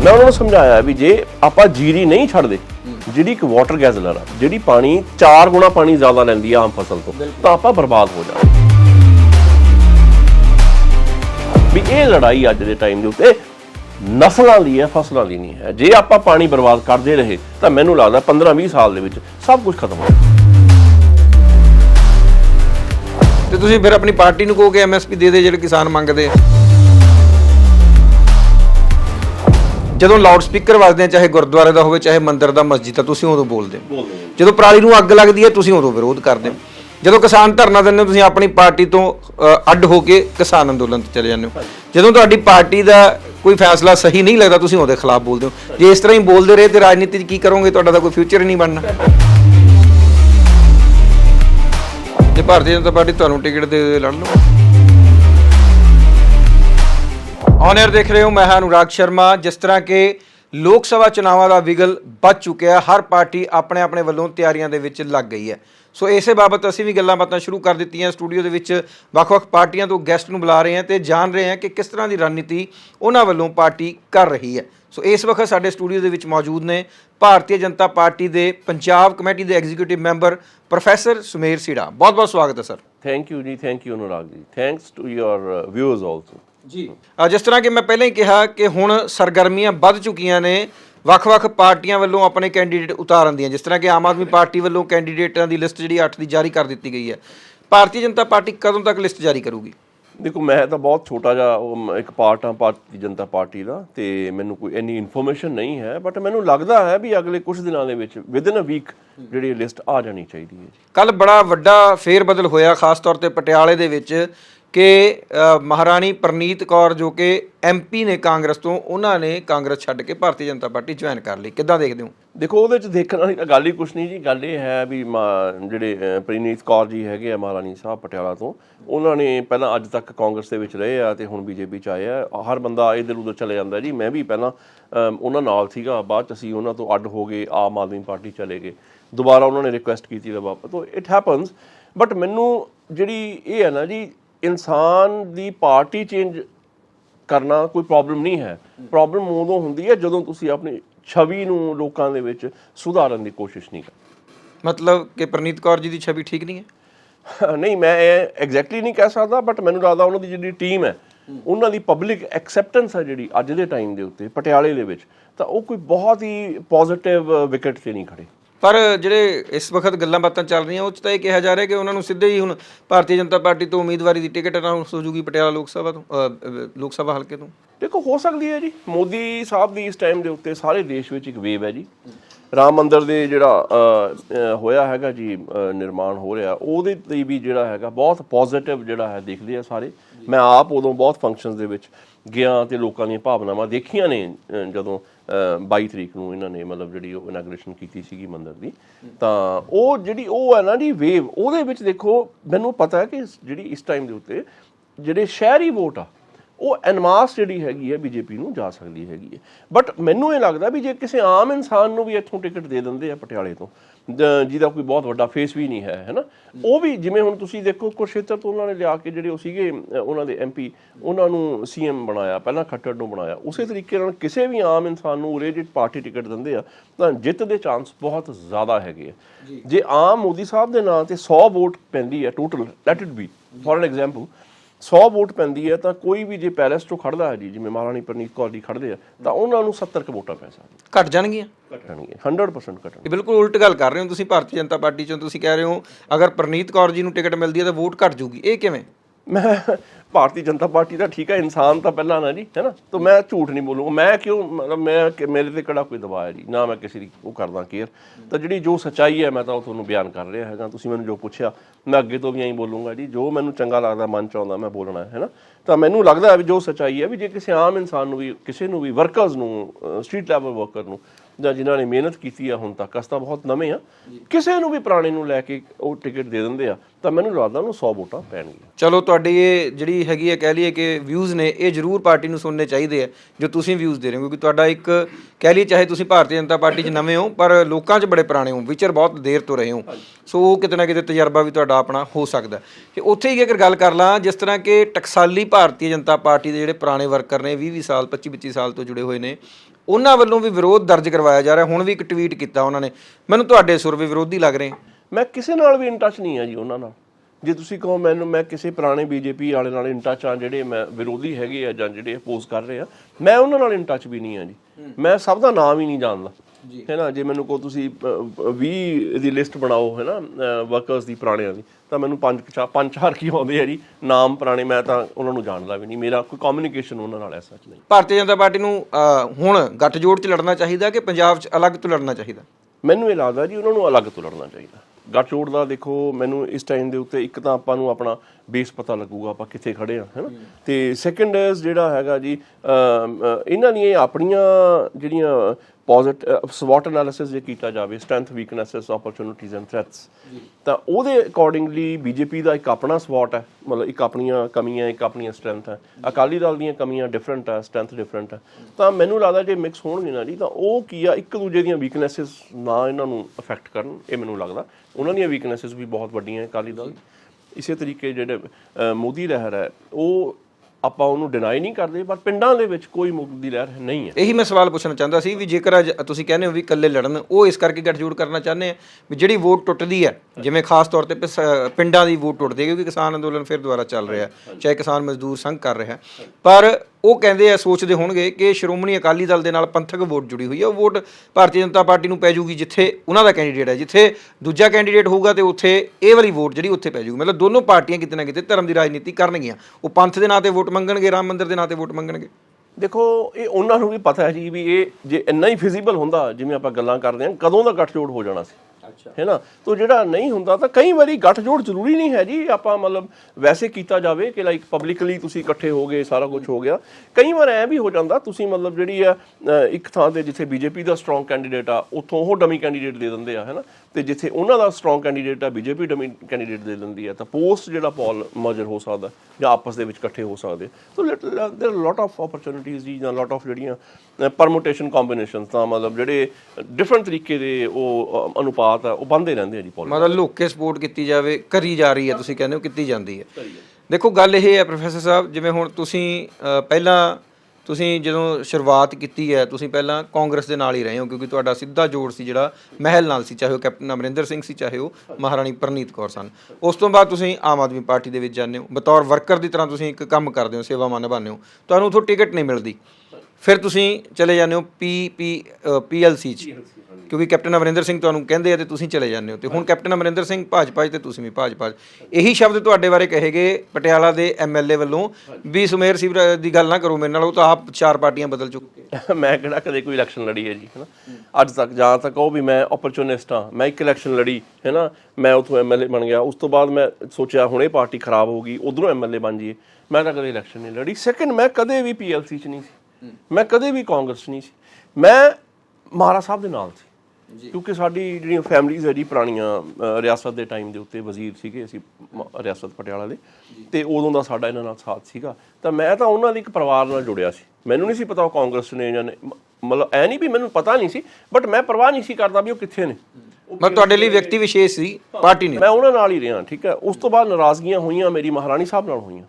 B: ਮੈਂ ਉਹਨਾਂ ਨੂੰ ਸਮਝਾਇਆ ਵੀ ਜੇ ਆਪਾਂ ਜੀਰੀ ਨਹੀਂ ਛੱਡਦੇ ਜਿਹੜੀ ਇੱਕ ਵਾਟਰ ਗੈਜ਼ਲਰ ਆ ਜਿਹੜੀ ਪਾਣੀ 4 ਗੁਣਾ ਪਾਣੀ ਜ਼ਿਆਦਾ ਲੈਂਦੀ ਆ ਆਮ ਫਸਲ ਤੋਂ ਤਾਂ ਆਪਾਂ ਬਰਬਾਦ ਹੋ ਜਾਵਾਂਗੇ ਵੀ ਇਹ ਲੜਾਈ ਅੱਜ ਦੇ ਟਾਈਮ ਦੇ ਉੱਤੇ ਨਸਲਾਂ ਦੀ ਹੈ ਫਸਲਾਂ ਦੀ ਨਹੀਂ ਹੈ। ਜੇ ਆਪਾਂ ਪਾਣੀ ਬਰਬਾਦ ਕਰਦੇ ਰਹੇ ਤਾਂ ਮੈਨੂੰ ਲੱਗਦਾ 15-20 ਸਾਲ ਦੇ ਵਿੱਚ ਸਭ ਕੁਝ ਖਤਮ ਹੋ ਜਾਣਾ
A: ਤੇ ਤੁਸੀਂ ਫਿਰ ਆਪਣੀ ਪਾਰਟੀ ਨੂੰ ਕਹੋ ਕਿ ਐਮਐਸਪੀ ਦੇ ਦੇ ਜਿਹੜੇ ਕਿਸਾਨ ਮੰਗਦੇ ਆ? ਜਦੋਂ ਲਾਊਡ ਸਪੀਕਰ ਵੱਜਦੇ ਆ ਚਾਹੇ ਗੁਰਦੁਆਰੇ ਦਾ ਹੋਵੇ ਚਾਹੇ ਮੰਦਿਰ ਦਾ ਮਸਜਿਦ ਦਾ ਤੁਸੀਂ ਉਦੋਂ ਬੋਲਦੇ ਹੋ। ਜਦੋਂ ਪਰਾਲੀ ਨੂੰ ਅੱਗ ਲੱਗਦੀ ਹੈ ਤੁਸੀਂ ਉਦੋਂ ਵਿਰੋਧ ਕਰਦੇ ਹੋ। ਜਦੋਂ ਕਿਸਾਨ ਧਰਨਾ ਦਿੰਦੇ ਹੋ ਤੁਸੀਂ ਆਪਣੀ ਪਾਰਟੀ ਤੋਂ ਅ, ਅੱਡ ਹੋ ਕੇ ਕਿਸਾਨ ਅੰਦੋਲਨ ਤੇ ਚਲੇ ਜਾਂਦੇ ਹੋ। ਜਦੋਂ ਤੁਹਾਡੀ ਪਾਰਟੀ ਦਾ ਕੋਈ ਫੈਸਲਾ ਸਹੀ ਨਹੀਂ ਲੱਗਦਾ ਤੁਸੀਂ ਉਹਦੇ ਖਿਲਾਫ ਬੋਲਦੇ ਹੋ। ਜੇ ਇਸ ਤਰ੍ਹਾਂ ਹੀ ਬੋਲਦੇ ਰਹੇ ਤੇ ਰਾਜਨੀਤੀ 'ਚ ਕੀ ਕਰੋਗੇ? ਤੁਹਾਡਾ ਤਾਂ ਕੋਈ ਫਿਊਚਰ ਹੀ ਨਹੀਂ ਬਣਨਾ। ਜੇ ਭਾਰਤੀ ਜਨਤਾ ਪਾਰਟੀ ਤੁਹਾਨੂੰ ਟਿਕਟ ਦੇ ਦੇ ਲੜ ਲਓ। ਔਨ 에ਅਰ ਦੇਖ ਰਹੇ ਹੋ, ਮੈਂ ਹਾਂ ਅਨੁਰਾਗ ਸ਼ਰਮਾ। ਜਿਸ ਤਰ੍ਹਾਂ ਕਿ ਲੋਕ ਸਭਾ ਚੁਣਾਵਾਂ ਦਾ ਵਿਗਲ ਵੱਜ ਚੁੱਕਿਆ ਹਰ ਪਾਰਟੀ ਆਪਣੇ ਆਪਣੇ ਵੱਲੋਂ ਤਿਆਰੀਆਂ ਦੇ ਵਿੱਚ ਲੱਗ ਗਈ ਹੈ। ਸੋ ਇਸੇ ਬਾਬਤ ਅਸੀਂ ਵੀ ਗੱਲਾਂ ਬਾਤਾਂ ਸ਼ੁਰੂ ਕਰ ਦਿੱਤੀਆਂ ਸਟੂਡੀਓ ਦੇ ਵਿੱਚ। ਵੱਖ-ਵੱਖ ਪਾਰਟੀਆਂ ਤੋਂ ਗੈਸਟ ਨੂੰ ਬੁਲਾ ਰਹੇ ਹਾਂ ਤੇ ਜਾਣ ਰਹੇ ਹਾਂ ਕਿ ਕਿਸ ਤਰ੍ਹਾਂ ਦੀ ਰਣਨੀਤੀ ਉਹਨਾਂ ਵੱਲੋਂ ਪਾਰਟੀ ਕਰ ਰਹੀ ਹੈ। ਸੋ ਇਸ ਵਕਤ ਸਾਡੇ ਸਟੂਡੀਓ ਦੇ ਵਿੱਚ ਮੌਜੂਦ ਨੇ ਭਾਰਤੀ ਜਨਤਾ ਪਾਰਟੀ ਦੇ ਪੰਜਾਬ ਕਮੇਟੀ ਦੇ executive member professor Sumer Seera. ਬਹੁਤ-ਬਹੁਤ ਸਵਾਗਤ ਹੈ, sir.
B: Thank you ji thank you Anurag ji. Thanks to your viewers also
A: ji. ਜਿਸ ਤਰ੍ਹਾਂ ਕਿ ਮੈਂ ਪਹਿਲਾਂ ਹੀ ਕਿਹਾ ਕਿ ਹੁਣ ਸਰਗਰਮੀਆਂ ਵੱਧ ਚੁੱਕੀਆਂ ਨੇ ਵੱਖ-ਵੱਖ ਪਾਰਟੀਆਂ ਵੱਲੋਂ ਆਪਣੇ ਕੈਂਡੀਡੇਟ ਉਤਾਰਨ ਦੀਆਂ ਜਿਸ ਤਰ੍ਹਾਂ ਕਿ ਆਮ ਆਦਮੀ ਪਾਰਟੀ ਵੱਲੋਂ ਕੈਂਡੀਡੇਟਾਂ ਦੀ ਲਿਸਟ ਜਿਹੜੀ 8 ਦੀ ਜਾਰੀ ਕਰ ਦਿੱਤੀ ਗਈ ਹੈ। ਭਾਰਤੀ ਜਨਤਾ ਪਾਰਟੀ ਕਦੋਂ ਤੱਕ ਲਿਸਟ ਜਾਰੀ ਕਰੂਗੀ?
B: ਦੇਖੋ ਮੈਂ ਤਾਂ ਬਹੁਤ ਛੋਟਾ ਜਿਹਾ ਇੱਕ ਪਾਰਟ ਆ ਭਾਰਤੀ ਜਨਤਾ ਪਾਰਟੀ ਦਾ ਤੇ ਮੈਨੂੰ ਕੋਈ ਇੰਨੀ ਇਨਫੋਰਮੇਸ਼ਨ ਨਹੀਂ ਹੈ ਬਟ ਮੈਨੂੰ ਲੱਗਦਾ ਹੈ ਵੀ ਅਗਲੇ ਕੁਝ ਦਿਨਾਂ ਦੇ ਵਿੱਚ ਵਿਦਨ ਅ ਵੀਕ ਜਿਹੜੀ ਲਿਸਟ ਆ ਜਾਣੀ ਚਾਹੀਦੀ ਹੈ ਜੀ।
A: ਕੱਲ ਬੜਾ ਵੱਡਾ ਫੇਰ ਬਦਲ ਹੋਇਆ ਖਾਸ ਤੌਰ ਤੇ ਪਟਿਆਲੇ ਦੇ ਵਿੱਚ। ਕਿ ਮਹਾਰਾਣੀ ਪ੍ਰਨੀਤ ਕੌਰ ਜੋ ਕਿ ਐਮਪੀ ਨੇ ਕਾਂਗਰਸ ਤੋਂ ਉਹਨਾਂ ਨੇ ਕਾਂਗਰਸ ਛੱਡ ਕੇ ਭਾਰਤੀ ਜਨਤਾ ਪਾਰਟੀ ਜੁਆਇਨ ਕਰ ਲਈ। ਕਿੱਦਾਂ ਦੇਖਦੇ ਹੋ?
B: ਦੇਖੋ ਉਹਦੇ ਚ ਦੇਖਣ ਵਾਲੀ ਗੱਲ ਹੀ ਕੁਛ ਨਹੀਂ ਜੀ। ਗੱਲ ਇਹ ਹੈ ਵੀ ਮਾ- ਜਿਹੜੇ ਅਹ, ਕੌਰ ਜੀ ਹੈਗੇ ਆ ਮਹਾਰਾਣੀ ਸਾਹਿਬ ਪਟਿਆਲਾ ਤੋਂ ਉਹਨਾਂ ਨੇ ਪਹਿਲਾਂ ਅੱਜ ਤੱਕ ਕਾਂਗਰਸ ਦੇ ਵਿੱਚ ਰਹੇ ਆ ਤੇ ਹੁਣ ਬੀਜੇਪੀ ਚ ਆਏ ਆ। ਹਰ ਬੰਦਾ ਇਧਰ ਉਧਰ ਚਲੇ ਜਾਂਦਾ ਜੀ। ਮੈਂ ਵੀ ਪਹਿਲਾਂ ਉਹਨਾਂ ਨਾਲ ਸੀਗਾ। ਬਾਅਦ ਚ ਅਸੀਂ ਉਹਨਾਂ ਤੋਂ ਅੱਡ ਹੋ ਗਏ ਆਮ ਆਦਮੀ ਪਾਰਟੀ ਚਲੇ ਗਏ। ਦੁਬਾਰਾ ਉਹਨਾਂ ਨੇ ਰਿਕੁਐਸਟ ਕੀਤੀ ਤਾਂ ਵਾਪਸ। ਤੋਂ ਇਟ ਹੈਪਨਸ ਬਟ ਮੈਨੂੰ ਜਿਹੜੀ ਇਹ ਹੈ ਨਾ ਜੀ ਇਨਸਾਨ ਦੀ ਪਾਰਟੀ ਚੇਂਜ ਕਰਨਾ ਕੋਈ ਪ੍ਰੋਬਲਮ ਨਹੀਂ ਹੈ। ਪ੍ਰੋਬਲਮ ਉਦੋਂ ਹੁੰਦੀ ਹੈ ਜਦੋਂ ਤੁਸੀਂ ਆਪਣੀ ਛਵੀ ਨੂੰ ਲੋਕਾਂ ਦੇ ਵਿੱਚ ਸੁਧਾਰਨ ਦੀ ਕੋਸ਼ਿਸ਼ ਨਹੀਂ ਕਰਦੇ।
A: ਮਤਲਬ ਕਿ ਪ੍ਰਨੀਤ ਕੌਰ ਜੀ ਦੀ ਛਵੀ ਠੀਕ ਨਹੀਂ ਹੈ?
B: ਨਹੀਂ ਮੈਂ ਇਹ ਐਗਜ਼ੈਕਟਲੀ ਨਹੀਂ ਕਹਿ ਸਕਦਾ ਬਟ ਮੈਨੂੰ ਲੱਗਦਾ ਉਹਨਾਂ ਦੀ ਜਿਹੜੀ ਟੀਮ ਹੈ ਉਹਨਾਂ ਦੀ ਪਬਲਿਕ ਐਕਸੈਪਟੈਂਸ ਹੈ ਜਿਹੜੀ ਅੱਜ ਦੇ ਟਾਈਮ ਦੇ ਉੱਤੇ ਪਟਿਆਲੇ ਦੇ ਵਿੱਚ ਤਾਂ ਉਹ ਕੋਈ ਬਹੁਤ ਹੀ ਪੋਜ਼ਿਟਿਵ ਵਿਕਟ ਤੇ ਨਹੀਂ ਖੜੇ।
A: ਪਰ ਜਿਹੜੇ ਇਸ ਵਕਤ ਗੱਲਾਂ ਬਾਤਾਂ ਚੱਲ ਰਹੀਆਂ ਉਹ ਚ ਤਾਂ ਇਹ ਕਿਹਾ ਜਾ ਰਿਹਾ ਕਿ ਉਹਨਾਂ ਨੂੰ ਸਿੱਧੇ ਹੀ ਹੁਣ ਭਾਰਤੀ ਜਨਤਾ ਪਾਰਟੀ ਤੋਂ ਉਮੀਦਵਾਰੀ ਦੀ ਟਿਕਟ ਅਨਾਉਂਸ ਹੋ ਜੂਗੀ ਪਟਿਆਲਾ ਲੋਕ ਸਭਾ ਤੋਂ ਅ, ਲੋਕ ਸਭਾ ਹਲਕੇ ਤੋਂ।
B: ਦੇਖੋ ਹੋ ਸਕਦੀ ਹੈ ਜੀ। ਮੋਦੀ ਸਾਹਿਬ ਦੀ ਇਸ ਟਾਈਮ ਦੇ ਉੱਤੇ ਸਾਰੇ ਦੇਸ਼ ਵਿੱਚ ਇੱਕ ਵੇਵ ਹੈ ਜੀ। ਰਾਮ ਮੰਦਿਰ ਦੇ ਜਿਹੜਾ ਅ, ਅ, ਹੋਇਆ ਹੈਗਾ ਜੀ ਅ, ਨਿਰਮਾਣ ਹੋ ਰਿਹਾ ਉਹਦੇ ਤੇ ਵੀ ਜਿਹੜਾ ਹੈਗਾ ਬਹੁਤ ਪੋਜ਼ਿਟਿਵ ਜਿਹੜਾ ਹੈ ਦੇਖਦੇ ਆ ਸਾਰੇ। ਮੈਂ ਆਪ ਉਦੋਂ ਬਹੁਤ ਫੰਕਸ਼ਨਸ ਦੇ ਵਿੱਚ ਗਿਆ ਤੇ ਲੋਕਾਂ ਦੀਆਂ ਭਾਵਨਾਵਾਂ ਦੇਖੀਆਂ ਨੇ ਅ, ਜਦੋਂ 22 ਤਰੀਕ ਨੂੰ ਇਹਨਾਂ ਨੇ ਮਤਲਬ ਜਿਹੜੀ ਉਹ ਇਨਾਗ੍ਰੇਸ਼ਨ ਕੀਤੀ ਸੀਗੀ ਮੰਦਿਰ ਦੀ। ਤਾਂ ਉਹ ਜਿਹੜੀ ਉਹ ਹੈ ਨਾ ਜੀ ਵੇਵ ਉਹਦੇ ਵਿੱਚ ਦੇਖੋ, ਮੈਨੂੰ ਪਤਾ ਹੈ ਕਿ ਜਿਹੜੀ ਇਸ ਟਾਈਮ ਦੇ ਉੱਤੇ ਜਿਹੜੇ ਸ਼ਹਿਰੀ ਵੋਟ ਆ ਉਹ ਐਨਮਾਸ ਜਿਹੜੀ ਹੈਗੀ ਹੈ ਬੀਜੇਪੀ ਨੂੰ ਜਾ ਸਕਦੀ ਹੈਗੀ ਹੈ। ਬਟ ਮੈਨੂੰ ਇਹ ਲੱਗਦਾ ਵੀ ਜੇ ਕਿਸੇ ਆਮ ਇਨਸਾਨ ਨੂੰ ਵੀ ਇੱਥੋਂ ਟਿਕਟ ਦੇ ਦਿੰਦੇ ਆ ਪਟਿਆਲੇ ਤੋਂ ਜਿਹਦਾ ਕੋਈ ਬਹੁਤ ਵੱਡਾ ਫੇਸ ਵੀ ਨਹੀਂ ਹੈ ਹੈਨਾ ਉਹ ਵੀ ਜਿਵੇਂ ਹੁਣ ਤੁਸੀਂ ਦੇਖੋ ਕੁਰਸ਼ੇਤਰ ਤੋਂ ਉਹਨਾਂ ਨੇ ਲਿਆ ਕੇ ਜਿਹੜੇ ਉਹ ਸੀਗੇ ਉਹਨਾਂ ਦੇ ਐਮਪੀ ਉਹਨਾਂ ਨੂੰ ਸੀਐਮ ਬਣਾਇਆ ਪਹਿਲਾਂ ਖੱਟੜ ਨੂੰ ਬਣਾਇਆ। ਉਸੇ ਤਰੀਕੇ ਨਾਲ ਕਿਸੇ ਵੀ ਆਮ ਇਨਸਾਨ ਨੂੰ ਉਰੇ ਜੇ ਪਾਰਟੀ ਟਿਕਟ ਦਿੰਦੇ ਆ ਤਾਂ ਜਿੱਤ ਦੇ ਚਾਂਸ ਬਹੁਤ ਜ਼ਿਆਦਾ ਹੈਗੇ ਆ। ਜੇ। ਆਮ ਮੋਦੀ ਸਾਹਿਬ ਦੇ ਨਾਂ ਤੇ 100 ਵੋਟ ਪੈਂਦੀ ਹੈ total let it be for an example 100 vote ਪੈਂਦੀ ਹੈ ਤਾਂ ਕੋਈ ਵੀ ਜੇ ਪੈਲਸ ਤੋਂ ਖੜਦਾ ਹੈ ਜੀ ਜਿਵੇਂ ਮਹਾਰਾਣੀ ਪ੍ਰਨੀਤ ਕੌਰ ਜੀ ਖੜਦੇ ਆ ਤਾਂ ਉਹਨਾਂ ਨੂੰ 70 ਕੁ ਵੋਟਾਂ ਪੈ ਸਕਦੀਆਂ।
A: ਘਟ ਜਾਣਗੀਆਂ?
B: ਘਟਣਗੇ 100% ਘਟਣਗੇ
A: ਇਹ ਬਿਲਕੁਲ ਉਲਟ ਗੱਲ ਕਰ ਰਹੇ ਹੋ ਤੁਸੀਂ ਭਾਰਤੀ ਜਨਤਾ ਪਾਰਟੀ ਚੋਂ ਤੁਸੀਂ ਕਹਿ ਰਹੇ ਹੋ ਅਗਰ ਪ੍ਰਨੀਤ ਕੌਰ ਜੀ ਨੂੰ ਟਿਕਟ ਮਿਲਦੀ ਹੈ ਤਾਂ ਵੋਟ ਘਟ ਜੂਗੀ ਇਹ ਕਿਵੇਂ?
B: ਮੈਂ ਭਾਰਤੀ ਜਨਤਾ ਪਾਰਟੀ ਦਾ ਠੀਕ ਹੈ ਇਨਸਾਨ ਤਾਂ ਪਹਿਲਾਂ ਨਾ ਜੀ ਹੈਨਾ ਤਾਂ ਮੈਂ ਝੂਠ ਨਹੀਂ ਬੋਲੂੰਗਾ। ਮੈਂ ਕਿਉਂ, ਮਤਲਬ ਮੈਂ ਕਿ- ਮੇਰੇ ਤੇ ਕਿਹੜਾ ਕੋਈ ਦਬਾਅ ਹੈ ਜੀ? ਨਾ ਮੈਂ ਕਿਸੇ ਦੀ ਉਹ ਕਰਦਾ ਕੇਅਰ। ਤਾਂ ਜਿਹੜੀ ਜੋ ਸੱਚਾਈ ਹੈ, ਮੈਂ ਤਾਂ ਉਹ ਤੁਹਾਨੂੰ ਬਿਆਨ ਕਰ ਰਿਹਾ ਹੈਗਾ। ਤੁਸੀਂ ਮੈਨੂੰ ਜੋ ਪੁੱਛਿਆ, ਮੈਂ ਅੱਗੇ ਤੋਂ ਵੀ ਐਂ ਬੋਲੂੰਗਾ ਜੀ। ਜੋ ਮੈਨੂੰ ਚੰਗਾ ਲੱਗਦਾ, ਮਨ ਚ ਆਉਂਦਾ, ਮੈਂ ਬੋਲਣਾ, ਹੈ ਹੈਨਾ ਤਾਂ ਮੈਨੂੰ ਲੱਗਦਾ ਹੈ ਵੀ ਜੋ ਸੱਚਾਈ ਹੈ, ਵੀ ਜੇ ਕਿਸੇ ਆਮ ਇਨਸਾਨ ਨੂੰ ਵੀ, ਕਿਸੇ ਨੂੰ ਵੀ ਵਰਕਰਸ ਨੂੰ ਸਟਰੀਟ ਲੈਵਲ ਵਰਕਰ ਨੂੰ ਜਾਂ ਜਿਨ੍ਹਾਂ ਨੇ ਮਿਹਨਤ ਕੀਤੀ ਆ ਹੁਣ ਤੱਕ ਅਸ ਤਾਂ ਬਹੁਤ ਨਵੇਂ ਆ। ਕਿਸੇ ਨੂੰ ਵੀ ਪੁਰਾਣੇ ਨੂੰ ਲੈ ਕੇ ਉਹ ਟਿਕਟ ਦੇ ਦਿੰਦੇ ਆ ਤਾਂ ਮੈਨੂੰ ਲੱਗਦਾ ਉਹਨੂੰ 100 ਵੋਟਾਂ ਪੈਣਗੀਆਂ।
A: ਚਲੋ ਤੁਹਾਡੀ ਇਹ ਜਿਹੜੀ ਹੈਗੀ ਹੈ ਕਹਿ ਲਈਏ ਕਿ ਵਿਊਜ਼ ਨੇ ਇਹ ਜ਼ਰੂਰ ਪਾਰਟੀ ਨੂੰ ਸੁਣਨੇ ਚਾਹੀਦੇ ਆ ਜੋ ਤੁਸੀਂ ਵਿਊਜ਼ ਦੇ ਰਹੇ ਹੋ ਕਿਉਂਕਿ ਤੁਹਾਡਾ ਇੱਕ ਕਹਿ ਲਈਏ ਚਾਹੇ ਤੁਸੀਂ ਭਾਰਤੀ ਜਨਤਾ ਪਾਰਟੀ 'ਚ ਨਵੇਂ ਹੋ ਪਰ ਲੋਕਾਂ 'ਚ ਬੜੇ ਪੁਰਾਣੇ ਹੋ ਵਿਚਰ ਬਹੁਤ ਦੇਰ ਤੋਂ ਰਹੇ ਹੋ। ਸੋ ਉਹ ਕਿਤੇ ਨਾ ਕਿਤੇ ਤਜਰਬਾ ਵੀ ਤੁਹਾਡਾ ਆਪਣਾ ਹੋ ਸਕਦਾ। ਕਿ ਉੱਥੇ ਹੀ ਅਗਰ ਗੱਲ ਕਰ ਲਾਂ ਜਿਸ ਤਰ੍ਹਾਂ ਕਿ ਟਕਸਾਲੀ ਭਾਰਤੀ ਜਨਤਾ ਪਾਰਟੀ ਦੇ ਜਿਹੜੇ ਪੁਰਾਣੇ ਵਰਕਰ ਨੇ 20 20 ਸਾਲ 25 25 ਸਾਲ ਤੋਂ ਜੁੜੇ ਹੋਏ ਨੇ ਉਹਨਾਂ ਵੱਲੋਂ ਵੀ ਵਿਰੋਧ ਦਰਜ ਕਰਵਾਇਆ ਜਾ ਰਿਹਾ। ਹੁਣ ਵੀ ਇੱਕ ਟਵੀਟ ਕੀਤਾ ਉਹਨਾਂ ਨੇ। ਮੈਨੂੰ ਤੁਹਾਡੇ ਸੁਰ ਵੀ ਵਿਰੋਧੀ ਲੱਗ ਰਹੇ।
B: ਮੈਂ ਕਿਸੇ ਨਾਲ ਵੀ ਇਨ ਟੱਚ ਨਹੀਂ ਆ ਜੀ ਉਹਨਾਂ ਨਾਲ। ਜੇ ਤੁਸੀਂ ਕਹੋ ਮੈਨੂੰ ਮੈਂ ਕਿਸੇ ਪੁਰਾਣੇ ਬੀਜੇਪੀ ਵਾਲੇ ਨਾਲ ਇਨ ਟੱਚ ਆ ਜਿਹੜੇ ਮੈਂ ਵਿਰੋਧੀ ਹੈਗੇ ਆ ਜਾਂ ਜਿਹੜੇ ਅਪੋਜ਼ ਕਰ ਰਹੇ ਆ ਮੈਂ ਉਹਨਾਂ ਨਾਲ ਇਨ ਟੱਚ ਵੀ ਨਹੀਂ ਆ ਜੀ। ਮੈਂ ਸਭ ਦਾ ਨਾਮ ਹੀ ਨਹੀਂ ਜਾਣਦਾ। ਹੈ ਨਾ? ਜੇ ਮੈਨੂੰ ਕਹੋ ਤੁਸੀਂ 20 ਦੀ ਲਿਸਟ ਬਣਾਓ ਹੈ ਨਾ? ਵਰਕਰਸ ਦੀ ਪੁਰਾਣਿਆਂ ਦੀ ਤਾਂ ਮੈਨੂੰ ਪੰਜ ਕੁ ਚਾ- ਪੰਜ ਚਾਰ ਕੀ ਆਉਂਦੇ ਆ ਜੀ। ਨਾਮ ਪੁਰਾਣੇ ਮੈਂ ਤਾਂ ਉਹਨਾਂ ਨੂੰ ਜਾਣਦਾ ਵੀ ਨਹੀਂ। ਮੇਰਾ ਕੋਈ ਕਮਿਊਨੀਕੇਸ਼ਨ ਉਹਨਾਂ ਨਾਲ ਐਸਾ ਨਹੀਂ।
A: ਭਾਰਤੀ ਜਨਤਾ ਪਾਰਟੀ ਨੂੰ ਹੁਣ ਗੱਠਜੋੜ 'ਚ ਲੜਨਾ ਚਾਹੀਦਾ ਕਿ ਪੰਜਾਬ 'ਚ ਅਲੱਗ ਤੋਂ ਲੜਨਾ ਚਾਹੀਦਾ?
B: ਮੈਨੂੰ ਇਹ ਲੱਗਦਾ ਜੀ ਉਹਨਾਂ ਨੂੰ ਅਲੱਗ ਤੋਂ ਲੜਨਾ ਚਾਹੀਦਾ। ਗੱਠਜੋੜ ਦਾ ਦੇਖੋ, ਮੈਨੂੰ ਇਸ ਟਾਈਮ ਦੇ ਉੱਤੇ ਇੱਕ ਤਾਂ ਆਪਾਂ ਨੂੰ ਆਪਣਾ ਬੇਸ ਪਤਾ ਲੱਗੂਗਾ, ਆਪਾਂ ਕਿੱਥੇ ਖੜੇ ਆ ਹੈਨਾ ਤੇ ਸੈਕੰਡ ਇਜ਼ ਜਿਹੜਾ ਹੈਗਾ ਜੀ ਇਹਨਾਂ ਦੀਆਂ ਆਪਣੀਆਂ ਜਿਹੜੀਆਂ ਪੋਜ਼ਿਟਿਵ ਸਵੋਟ ਐਨਾਲਿਸਿਸ ਜੇ ਕੀਤਾ ਜਾਵੇ strength weaknesses opportunities and threats ਤਾਂ ਉਹਦੇ ਅਕੋਰਡਿੰਗਲੀ ਬੀਜੇਪੀ ਦਾ ਇੱਕ ਆਪਣਾ ਸਵੋਟ ਹੈ ਮਤਲਬ ਇੱਕ ਆਪਣੀਆਂ ਕਮੀਆਂ ਇੱਕ ਆਪਣੀਆਂ ਸਟਰੈਂਥ ਹੈ। ਅਕਾਲੀ ਦਲ ਦੀਆਂ ਕਮੀਆਂ ਡਿਫਰੈਂਟ ਹੈ ਸਟਰੈਂਥ ਡਿਫਰੈਂਟ ਹੈ। ਤਾਂ ਮੈਨੂੰ ਲੱਗਦਾ ਜੇ ਮਿਕਸ ਹੋਣਗੇ ਨਾ ਜੀ ਤਾਂ ਉਹ ਕੀ ਆ ਇੱਕ ਦੂਜੇ ਦੀਆਂ ਵੀਕਨੈਸਸ ਨਾ ਇਹਨਾਂ ਨੂੰ ਅਫੈਕਟ ਕਰਨ ਇਹ ਮੈਨੂੰ ਲੱਗਦਾ। ਉਹਨਾਂ ਦੀਆਂ ਵੀਕਨੈਸਸ ਵੀ ਬਹੁਤ ਵੱਡੀਆਂ ਹੈ ਅਕਾਲੀ ਦਲ ਇਸੇ ਤਰੀਕੇ ਜਿਹੜੇ ਮੋਦੀ ਲਹਿਰ ਹੈ ਉਹ ਆਪਾਂ ਉਹਨੂੰ ਡਿਨਾਈ ਨਹੀਂ ਕਰਦੇ ਪਰ ਪਿੰਡਾਂ ਦੇ ਵਿੱਚ ਕੋਈ ਮੋਦੀ ਲਹਿਰ ਨਹੀਂ ਹੈ।
A: ਇਹੀ ਮੈਂ ਸਵਾਲ ਪੁੱਛਣਾ ਚਾਹੁੰਦਾ ਸੀ ਵੀ ਜੇਕਰ ਅੱਜ ਤੁਸੀਂ ਕਹਿੰਦੇ ਹੋ ਵੀ ਇਕੱਲੇ ਲੜਨ ਉਹ ਇਸ ਕਰਕੇ ਗੱਠਜੋੜ ਕਰਨਾ ਚਾਹੁੰਦੇ ਆ ਵੀ ਜਿਹੜੀ ਵੋਟ ਟੁੱਟਦੀ ਹੈ ਜਿਵੇਂ ਖਾਸ ਤੌਰ ਤੇ ਪਿਸ- ਪਿੰਡਾਂ ਦੀ ਵੋਟ ਟੁੱਟਦੀ ਹੈ ਕਿਉਂਕਿ ਕਿਸਾਨ ਅੰਦੋਲਨ ਫਿਰ ਦੁਬਾਰਾ ਚੱਲ ਰਿਹਾ ਚਾਹੇ ਕਿਸਾਨ ਮਜ਼ਦੂਰ ਸੰਘ ਕਰ ਰਿਹਾ ਪਰ ਉਹ ਕਹਿੰਦੇ ਆ, ਸੋਚਦੇ ਹੋਣਗੇ ਕਿ ਸ਼੍ਰੋਮਣੀ ਅਕਾਲੀ ਦਲ ਦੇ ਨਾਲ ਪੰਥਕ ਵੋਟ ਜੁੜੀ ਹੋਈ ਹੈ ਉਹ ਵੋਟ ਭਾਰਤੀ ਜਨਤਾ ਪਾਰਟੀ ਨੂੰ ਪੈ ਜੂਗੀ ਜਿੱਥੇ ਉਹਨਾਂ ਦਾ ਕੈਂਡੀਡੇਟ ਹੈ, ਜਿੱਥੇ ਦੂਜਾ ਕੈਂਡੀਡੇਟ ਹੋਊਗਾ ਤੇ ਉੱਥੇ ਇਹ ਵਾਲੀ ਵੋਟ ਜਿਹੜੀ ਉੱਥੇ ਪੈ ਜੂਗੀ। ਮਤਲਬ ਦੋਨੋਂ ਪਾਰਟੀਆਂ ਕਿਤੇ ਨਾ ਕਿਤੇ ਧਰਮ ਦੀ ਰਾਜਨੀਤੀ ਕਰਨਗੀਆਂ। ਉਹ ਪੰਥ ਦੇ ਨਾਂ ਤੇ ਵੋਟ ਮੰਗਣਗੇ, ਰਾਮ ਮੰਦਿਰ ਦੇ ਨਾਂ ਤੇ ਵੋਟ ਮੰਗਣਗੇ।
B: ਦੇਖੋ, ਇਹ ਉਹਨਾਂ ਨੂੰ ਵੀ ਪਤਾ ਹੈ ਜੀ ਵੀ ਇਹ ਜੇ ਇੰਨਾ ਹੀ ਫਿਜ਼ੀਬਲ ਹੁੰਦਾ, ਜਿਵੇਂ ਆਪਾਂ ਗੱਲਾਂ ਕਰਦੇ ਹਾਂ, ਕਦੋਂ ਦਾ ਗੱਠਜੋੜ ਹੋ ਜਾਣਾ ਸੀ? ਹੈ ਨਾ? ਤੋ ਜਿਹੜਾ ਨਹੀਂ ਹੁੰਦਾ ਤਾਂ ਕਈ ਵਾਰੀ ਗੱਠਜੋੜ ਜ਼ਰੂਰੀ ਨਹੀਂ ਹੈ ਜੀ। ਆਪਾਂ ਮਤਲਬ ਵੈਸੇ ਕੀਤਾ ਜਾਵੇ ਕਿ ਲਾਈਕ ਪਬਲਿਕਲੀ ਤੁਸੀਂ ਇਕੱਠੇ ਹੋ ਗਏ, ਸਾਰਾ ਕੁਝ ਹੋ ਗਿਆ। ਕਈ ਵਾਰ ਐ ਵੀ ਹੋ ਜਾਂਦਾ, ਤੁਸੀਂ ਮਤਲਬ ਜਿਹੜੀ ਆ ਇੱਕ ਥਾਂ ਤੇ ਜਿੱਥੇ ਬੀਜੇਪੀ ਦਾ ਸਟਰੋਂਗ ਕੈਂਡੀਡੇਟ ਆ, ਉੱਥੋਂ ਉਹ ਡਮੀ ਕੈਂਡੀਡੇਟ ਦੇ ਦਿੰਦੇ ਆ, ਹੈ ਨਾ? ਤੇ ਜਿੱਥੇ ਉਹਨਾਂ ਦਾ ਸਟਰੋਂਗ ਕੈਂਡੀਡੇਟ ਆ ਬੀਜੇਪੀ ਡਮੀ ਕੈਂਡੀਡੇਟ ਦੇ ਦਿੰਦੀ ਆ ਤਾਂ ਪੋਸਟ ਜਿਹੜਾ ਪੋਲ ਮਰਜਰ ਹੋ ਸਕਦਾ ਜਾਂ ਆਪਸ ਦੇ ਵਿੱਚ ਇਕੱਠੇ ਹੋ ਸਕਦੇ so there lot of opportunities ਜੀ ਜਾਂ ਲੋਟ ਆਫ ਜਿਹੜੀਆਂ ਪਰਮੂਟੇਸ਼ਨ ਕੰਬੀਨੇਸ਼ਨਸ ਤਾਂ ਮਤਲਬ ਜਿਹੜੇ ਡਿਫਰੈਂਟ ਤਰੀਕੇ ਦੇ ਉਹ ਅ, ਅਨੁਪਾਤ ਆ ਉਹ ਬੰਦੇ ਰਹਿੰਦੇ ਆ ਜੀ ਪੋਲ
A: ਮਤਲਬ ਲੁੱਕ ਕੇ ਸਪੋਰਟ ਕੀਤੀ ਜਾਵੇ ਕਰੀ ਜਾ ਰਹੀ ਹੈ ਤੁਸੀਂ ਕਹਿੰਦੇ ਹੋ ਕੀਤੀ ਜਾਂਦੀ ਹੈ ਦੇਖੋ ਗੱਲ ਇਹ ਹੈ ਪ੍ਰੋਫੈਸਰ ਸਾਹਿਬ ਜਿਵੇਂ ਹੁਣ ਤੁਸੀਂ ਅ, ਪਹਿਲਾਂ ਤੁਸੀਂ ਜਦੋਂ ਸ਼ੁਰੂਆਤ ਕੀਤੀ ਹੈ, ਤੁਸੀਂ ਪਹਿਲਾਂ ਕਾਂਗਰਸ ਦੇ ਨਾਲ ਹੀ ਰਹੇ ਹੋ, ਕਿਉਂਕਿ ਤੁਹਾਡਾ ਸਿੱਧਾ ਜੋੜ ਸੀ ਜਿਹੜਾ ਮਹਿਲ ਨਾਲ ਸੀ, ਚਾਹੇ ਉਹ ਕੈਪਟਨ ਅਮਰਿੰਦਰ ਸਿੰਘ ਸੀ, ਚਾਹੇ ਉਹ ਮਹਾਰਾਣੀ ਪ੍ਰਨੀਤ ਕੌਰ ਸਨ। ਉਸ ਤੋਂ ਬਾਅਦ ਤੁਸੀਂ ਆਮ ਆਦਮੀ ਪਾਰਟੀ ਦੇ ਵਿੱਚ ਜਾਂਦੇ ਹੋ। ਬਤੌਰ ਵਰਕਰ ਦੀ ਤਰ੍ਹਾਂ ਤੁਸੀਂ ਇੱਕ ਕੰਮ ਕਰਦੇ ਹੋ, ਸੇਵਾਵਾਂ ਨਿਭਾਉਂਦੇ ਹੋ। ਤੁਹਾਨੂੰ ਉਥੋਂ ਟਿਕਟ ਨਹੀਂ ਮਿਲਦੀ। ਫਿਰ ਤੁਸੀਂ ਚਲੇ ਜਾਂਦੇ ਹੋ ਪੀ ਪੀ ਪੀਐਲਸੀ ਚ। ਕਿਉਂਕਿ ਕੈਪਟਨ ਅਮਰਿੰਦਰ ਸਿੰਘ ਤੁਹਾਨੂੰ ਕਹਿੰਦੇ ਆ ਤੇ ਤੁਸੀਂ ਚਲੇ ਜਾਂਦੇ ਹੋ। ਤੇ ਹੁਣ ਕੈਪਟਨ ਅਮਰਿੰਦਰ ਸਿੰਘ ਭਾਜਪਾ 'ਚ ਤੇ ਤੁਸੀਂ ਵੀ ਭਾਜਪਾ 'ਚ। ਇਹੀ ਸ਼ਬਦ ਤੁਹਾਡੇ ਬਾਰੇ ਕਹੇ ਗਏ ਪਟਿਆਲਾ ਦੇ ਐਮਐਲਏ ਵੱਲੋਂ ਵੀ ਸੁਮੇਰ ਸਿਵਰ ਦੀ ਗੱਲ ਨਾ ਕਰੋ ਮੇਰੇ ਨਾਲ ਉਹ ਤਾਂ ਆਪ ਚਾਰ ਪਾਰਟੀਆਂ ਬਦਲ ਚੁੱਕੇ
B: ਮੈਂ ਕਿਹੜਾ ਕਦੇ ਕੋਈ ਇਲੈਕਸ਼ਨ ਲੜੀ ਹੈ ਜੀ ਹੈਨਾ? ਅੱਜ ਤੱਕ ਜਾਂ ਤੱਕ ਉਹ ਵੀ ਮੈਂ ਓਪਰਚੁਨਿਸਟ ਹਾਂ। ਮੈਂ ਇੱਕ ਇਲੈਕਸ਼ਨ ਲੜੀ ਹੈਨਾ? ਮੈਂ ਉਥੋਂ ਐਮਐਲਏ ਬਣ ਗਿਆ। ਉਸ ਤੋਂ ਬਾਅਦ ਮੈਂ ਸੋਚਿਆ ਹੁਣੇ ਪਾਰਟੀ ਖਰਾਬ ਹੋ ਗਈ ਉਧਰੋਂ ਐਮਐਲਏ ਬਣ ਜਾਈਏ। ਮੈਂ ਤਾਂ ਕਦੇ ਇਲੈਕਸ਼ਨ ਨਹੀਂ ਲੜੀ। ਸੈਕੰਡ ਮੈਂ ਕਦੇ ਵੀ ਪੀਐਲਸੀ ਚ ਨਹੀਂ ਸੀ। ਮੈਂ ਕਦੇ ਵੀ ਕਾਂਗਰਸ ਨਹੀਂ ਸੀ। ਮੈਂ ਮਹਾਰਾ ਸਾਹਿਬ ਦੇ ਨਾਲ ਸੀ। ਕਿਉਂਕਿ ਸਾਡੀ ਜਿਹੜੀਆਂ ਫੈਮਿਲੀਜ਼ ਹੈ ਜੀ ਪੁਰਾਣੀਆਂ ਰਿਆਸਤ ਦੇ ਟਾਈਮ ਦੇ ਉੱਤੇ ਵਜ਼ੀਰ ਸੀਗੇ ਅਸੀਂ ਮ- ਰਿਆਸਤ ਪਟਿਆਲਾ ਦੇ। ਤੇ ਉਦੋਂ ਦਾ ਸਾਡਾ ਇਹਨਾਂ ਨਾਲ ਸਾਥ ਸੀਗਾ। ਤਾਂ ਮੈਂ ਤਾਂ ਉਹਨਾਂ ਦੇ ਇੱਕ ਪਰਿਵਾਰ ਨਾਲ ਜੁੜਿਆ ਸੀ। ਮੈਨੂੰ ਨਹੀਂ ਸੀ ਪਤਾ ਉਹ ਕਾਂਗਰਸ ਨੇ ਜਾਂ ਮਤਲਬ ਐ ਨਹੀਂ ਵੀ ਮੈਨੂੰ ਪਤਾ ਨਹੀਂ ਸੀ ਬਟ ਮੈਂ ਪਰਵਾਹ ਨਹੀਂ ਸੀ ਕਰਦਾ ਵੀ ਉਹ ਕਿੱਥੇ ਨੇ।
A: ਮੈਂ ਤੁਹਾਡੇ ਲਈ ਵਿਅਕਤੀ ਵਿਸ਼ੇਸ਼ ਸੀ ਪਾਰਟੀ ਨਹੀਂ
B: ਮੈਂ ਉਹਨਾਂ ਨਾਲ ਹੀ ਰਿਹਾ ਠੀਕ ਹੈ। ਉਸ ਤੋਂ ਬਾਅਦ ਨਾਰਾਜ਼ਗੀਆਂ ਹੋਈਆਂ ਮੇਰੀ ਮਹਾਰਾਣੀ ਸਾਹਿਬ ਨਾਲ ਹੋਈਆਂ।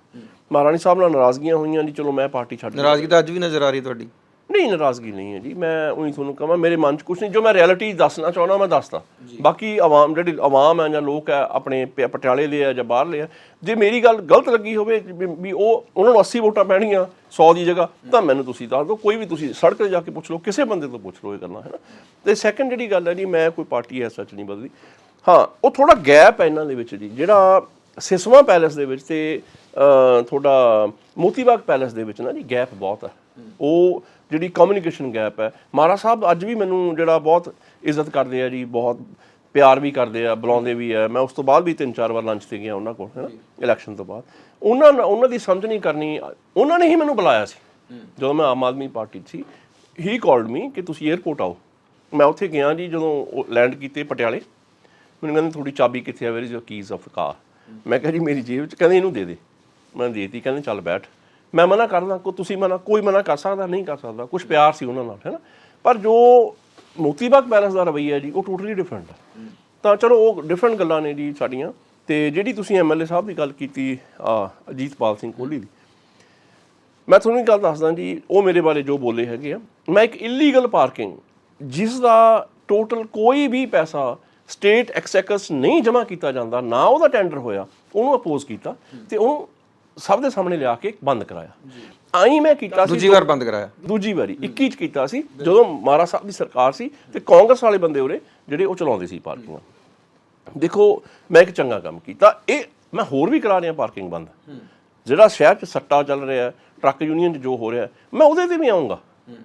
B: ਮਹਾਰਾਣੀ ਸਾਹਿਬ ਨਾਲ ਨਾਰਾਜ਼ਗੀਆਂ ਹੋਈਆਂ ਜੀ ਚਲੋ ਮੈਂ ਪਾਰਟੀ ਛੱਡ
A: ਨਾਰਾਜ਼ਗੀ ਤਾਂ ਅੱਜ ਵੀ ਨਜ਼ਰ ਆ ਰਹੀ ਤੁਹਾਡੀ।
B: ਨਹੀਂ ਨਾਰਾਜ਼ਗੀ ਨਹੀਂ ਹੈ ਜੀ ਮੈਂ ਉਹੀ ਤੁਹਾਨੂੰ ਕਹਾਂ ਮੇਰੇ ਮਨ 'ਚ ਕੁਝ ਨਹੀਂ ਜੋ ਮੈਂ ਰਿਐਲਿਟੀ ਦੱਸਣਾ ਚਾਹੁੰਦਾ ਮੈਂ ਦੱਸਦਾ। ਬਾਕੀ ਆਵਾਮ ਜਿਹੜੀ ਆਵਾਮ ਹੈ ਜਾਂ ਲੋਕ ਹੈ ਆਪਣੇ ਪਟਿਆਲੇ ਦੇ ਆ ਜਾਂ ਬਾਹਰਲੇ ਆ ਜੇ ਮੇਰੀ ਗੱਲ ਗਲਤ ਲੱਗੀ ਹੋਵੇ ਵੀ ਉਹ ਉਹਨਾਂ ਨੂੰ 80 ਵੋਟਾਂ ਪੈਣਗੀਆਂ 100 ਦੀ ਜਗ੍ਹਾ ਤਾਂ ਮੈਨੂੰ ਤੁਸੀਂ ਦੱਸ ਦਿਓ ਕੋਈ ਵੀ ਤੁਸੀਂ ਸੜਕ ਤੇ ਜਾ ਕੇ ਪੁੱਛ ਲਓ ਕਿਸੇ ਬੰਦੇ ਤੋਂ ਪੁੱਛ ਲਓ ਇਹ ਕਰਨਾ ਹੈ ਨਾ। ਤੇ ਸੈਕੰਡ ਜਿਹੜੀ ਗੱਲ ਹੈ ਜੀ ਮੈਂ ਕੋਈ ਪਾਰਟੀ ਐ ਸੱਚ ਨਹੀਂ ਬਦਲੀ। ਹਾਂ ਉਹ ਥੋੜਾ ਗੈਪ ਹੈ ਇਹਨਾਂ ਦੇ ਵਿੱਚ ਜੀ ਜਿਹੜਾ ਸਿਸਵਾ ਪੈਲੇਸ ਦੇ ਵਿੱਚ ਤੇ ਤੁਹਾਡਾ ਮੋਤੀਬਾਗ ਪੈਲੇਸ ਦੇ ਵਿੱਚ ਨਾ ਜੀ ਗੈਪ ਬਹੁਤ ਹੈ ਉਹ ਜਿਹੜੀ ਕਮਿਊਨੀਕੇਸ਼ਨ ਗੈਪ ਹੈ ਮਹਾਰਾ ਸਾਹਿਬ ਅੱਜ ਵੀ ਮੈਨੂੰ ਜਿਹੜਾ ਬਹੁਤ ਇੱਜ਼ਤ ਕਰਦੇ ਆ ਜੀ ਬਹੁਤ ਪਿਆਰ ਵੀ ਕਰਦੇ ਆ ਬੁਲਾਉਂਦੇ ਵੀ ਆ। ਮੈਂ ਉਸ ਤੋਂ ਬਾਅਦ ਵੀ ਤਿੰਨ ਚਾਰ ਵਾਰ ਲੰਚ ਤੇ ਗਿਆ ਉਹਨਾਂ ਕੋਲ ਹੈ ਨਾ ਇਲੈਕਸ਼ਨ ਤੋਂ ਬਾਅਦ। ਉਹਨਾਂ ਉਹਨਾਂ ਦੀ ਸਮਝ ਨਹੀਂ ਕਰਨੀ ਉਹਨਾਂ ਨੇ ਹੀ ਮੈਨੂੰ ਬੁਲਾਇਆ ਸੀ। ਜਦੋਂ ਮੈਂ ਆਮ ਆਦਮੀ ਪਾਰਟੀ 'ਚ ਸੀ ਹੀ ਕਾਲਡ ਮੀ ਕਿ ਤੁਸੀਂ 에ਅਰਪੋਰਟ ਆਓ। ਮੈਂ ਉੱਥੇ ਗਿਆ ਜੀ ਜਦੋਂ ਲੈਂਡ ਕੀਤੇ ਪਟਿਆਲੇ। ਮੈਨੂੰ ਕਹਿੰਦੇ ਤੁਹਾਡੀ ਚਾਬੀ ਕਿੱਥੇ ਆ? Where is your keys of car ਮੈਂ ਕਿਹਾ ਜੀ ਮੇਰੀ ਜੇਬ 'ਚ ਕਹਿੰਦੇ ਇਹਨੂੰ ਦੇ ਦੇ। ਮੈਂ ਦੇਤੀ, ਕਹਿੰਦੇ ਚੱਲ ਬੈਠ। ਮੈਂ ਮਨਾ ਕਰਦਾ ਕੋ ਤੁਸੀਂ ਮਨਾ, ਕੋਈ ਮਨਾ ਕਰ ਸਕਦਾ, ਨਹੀਂ ਕਰ ਸਕਦਾ ਕੁਝ ਪਿਆਰ ਸੀ ਉਹਨਾਂ ਨਾਲ ਹੈ ਨਾ ਪਰ ਜੋ ਮੋਤੀਬਾਗ ਪੈਲਸ ਦਾ ਰਵਈਆ ਜੀ, ਉਹ ਟੋਟਲੀ ਡਿਫਰੈਂਟ ਹੈ ਤਾਂ ਚਲੋ, ਉਹ ਡਿਫਰੈਂਟ ਗੱਲਾਂ ਨੇ ਜੀ ਸਾਡੀਆਂ। ਤੇ ਜਿਹੜੀ ਤੁਸੀਂ ਐਮਐਲਏ ਸਾਹਿਬ ਦੀ ਗੱਲ ਕੀਤੀ, ਆ, ਅਜੀਤਪਾਲ ਸਿੰਘ ਕੋਹਲੀ ਦੀ। ਮੈਂ ਤੁਹਾਨੂੰ ਇੱਕ ਗੱਲ ਦੱਸਦਾ ਜੀ, ਉਹ ਮੇਰੇ ਬਾਰੇ ਜੋ ਬੋਲੇ ਹੈਗੇ ਆ। ਮੈਂ ਇੱਕ ਇਲੀਗਲ ਪਾਰਕਿੰਗ ਜਿਸ ਦਾ ਟੋਟਲ ਕੋਈ ਵੀ ਪੈਸਾ ਸਟੇਟ ਐਕਸੈਕਸ ਨਹੀਂ ਜਮ੍ਹਾਂ ਕੀਤਾ ਜਾਂਦਾ, ਨਾ ਉਹਦਾ ਟੈਂਡਰ ਹੋਇਆ, ਉਹਨੂੰ ਅਪੋਜ਼ ਕੀਤਾ। ਤੇ ਉਹ ਸਭ ਦੇ ਸਾਹਮਣੇ ਲਿਆ ਕੇ ਬੰਦ ਕਰਾਇਆ। ਆਈ ਮੈਂ ਕੀਤਾ ਸੀ
A: ਦੂਜੀ ਵਾਰ ਬੰਦ ਕਰਾਇਆ।
B: ਦੂਜੀ ਵਾਰੀ 21 ਚ ਕੀਤਾ ਸੀ ਜਦੋਂ ਮਾਰਾ ਸਾਹਿਬ ਦੀ ਸਰਕਾਰ ਸੀ ਤੇ ਕਾਂਗਰਸ ਵਾਲੇ ਬੰਦੇ ਉਰੇ ਜਿਹੜੇ ਉਹ ਚਲਾਉਂਦੇ ਸੀ ਪਾਰਕਿੰਗਾਂ ਦੇਖੋ ਮੈਂ ਇੱਕ ਚੰਗਾ ਕੰਮ ਕੀਤਾ। ਇਹ ਮੈਂ ਹੋਰ ਵੀ ਕਰਾ ਰਿਹਾ ਪਾਰਕਿੰਗ ਬੰਦ। ਜਿਹੜਾ ਸ਼ਹਿਰ 'ਚ ਸੱਟਾ ਚੱਲ ਰਿਹਾ ਹੈ, ਟਰੱਕ ਯੂਨੀਅਨ 'ਚ ਜੋ ਹੋ ਰਿਹਾ ਮੈਂ ਉਹਦੇ ਤੇ ਵੀ ਆਉਂਗਾ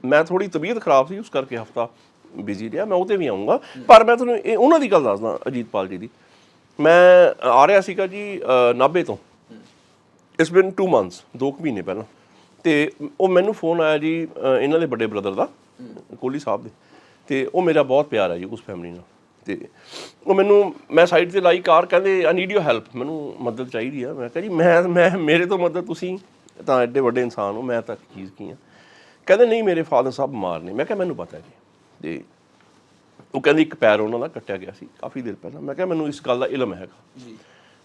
B: ਮੈਂ ਥੋੜੀ ਤਬੀਅਤ ਖਰਾਬ ਸੀ ਉਸ ਕਰਕੇ ਹਫਤਾ ਬਿਜ਼ੀ ਰਿਹਾ ਮੈਂ ਉਹਤੇ ਵੀ ਆਉਂਗਾ ਪਰ ਮੈਂ ਤੁਹਾਨੂੰ ਇਹ ਉਹਨਾਂ ਦੀ ਗੱਲ ਦੱਸਦਾ ਅਜੀਤਪਾਲ ਜੀ ਦੀ। ਮੈਂ ਆ ਰਿਹਾ ਸੀਗਾ ਜੀ ਨਾਭੇ ਤੋਂ। ਇਟਸ ਬਿਨ 2 ਮੰਥਸ 2 ਮਹੀਨੇ ਪਹਿਲਾਂ। ਤੇ ਉਹ ਮੈਨੂੰ ਫੋਨ ਆਇਆ ਜੀ ਇਹਨਾਂ ਦੇ ਵੱਡੇ ਬ੍ਰਦਰ ਦਾ, ਕੋਹਲੀ ਸਾਹਿਬ ਦੇ। ਤੇ ਉਹ ਮੇਰਾ ਬਹੁਤ ਪਿਆਰ ਹੈ ਜੀ ਉਸ ਫੈਮਿਲੀ ਨਾਲ। ਤੇ ਉਹ ਮੈਨੂੰ, ਮੈਂ ਸਾਈਡ ਤੇ ਲਾਈ ਕਾਰ, ਕਹਿੰਦੇ ਆਈ ਨੀਡ ਯੂ ਹੈਲਪ ਮੈਨੂੰ ਮਦਦ ਚਾਹੀਦੀ ਆ। ਮੈਂ ਕਿਹਾ ਜੀ, ਮੈਂ ਮੈਂ, ਮੇਰੇ ਤੋਂ ਮਦਦ ਤੁਸੀਂ ਤਾਂ ਐਡੇ ਵੱਡੇ ਇਨਸਾਨ ਹੋ, ਮੈਂ ਤਾਂ ਚੀਜ਼ ਕੀ ਆ? ਕਹਿੰਦੇ, ਨਹੀਂ, ਮੇਰੇ ਫਾਦਰ ਸਾਹਿਬ ਬਿਮਾਰ ਨੇ। ਮੈਂ ਕਿਹਾ, ਮੈਨੂੰ ਪਤਾ ਜੀ। ਤੇ ਉਹ ਕਹਿੰਦੇ, ਇੱਕ ਪੈਰ ਉਹਨਾਂ ਦਾ ਕੱਟਿਆ ਗਿਆ ਸੀ, ਕਾਫੀ ਦੇਰ ਪਹਿਲਾਂ। ਮੈਂ ਕਿਹਾ, ਮੈਨੂੰ ਇਸ ਗੱਲ ਦਾ ਇਲਮ ਹੈਗਾ। ਜੀ।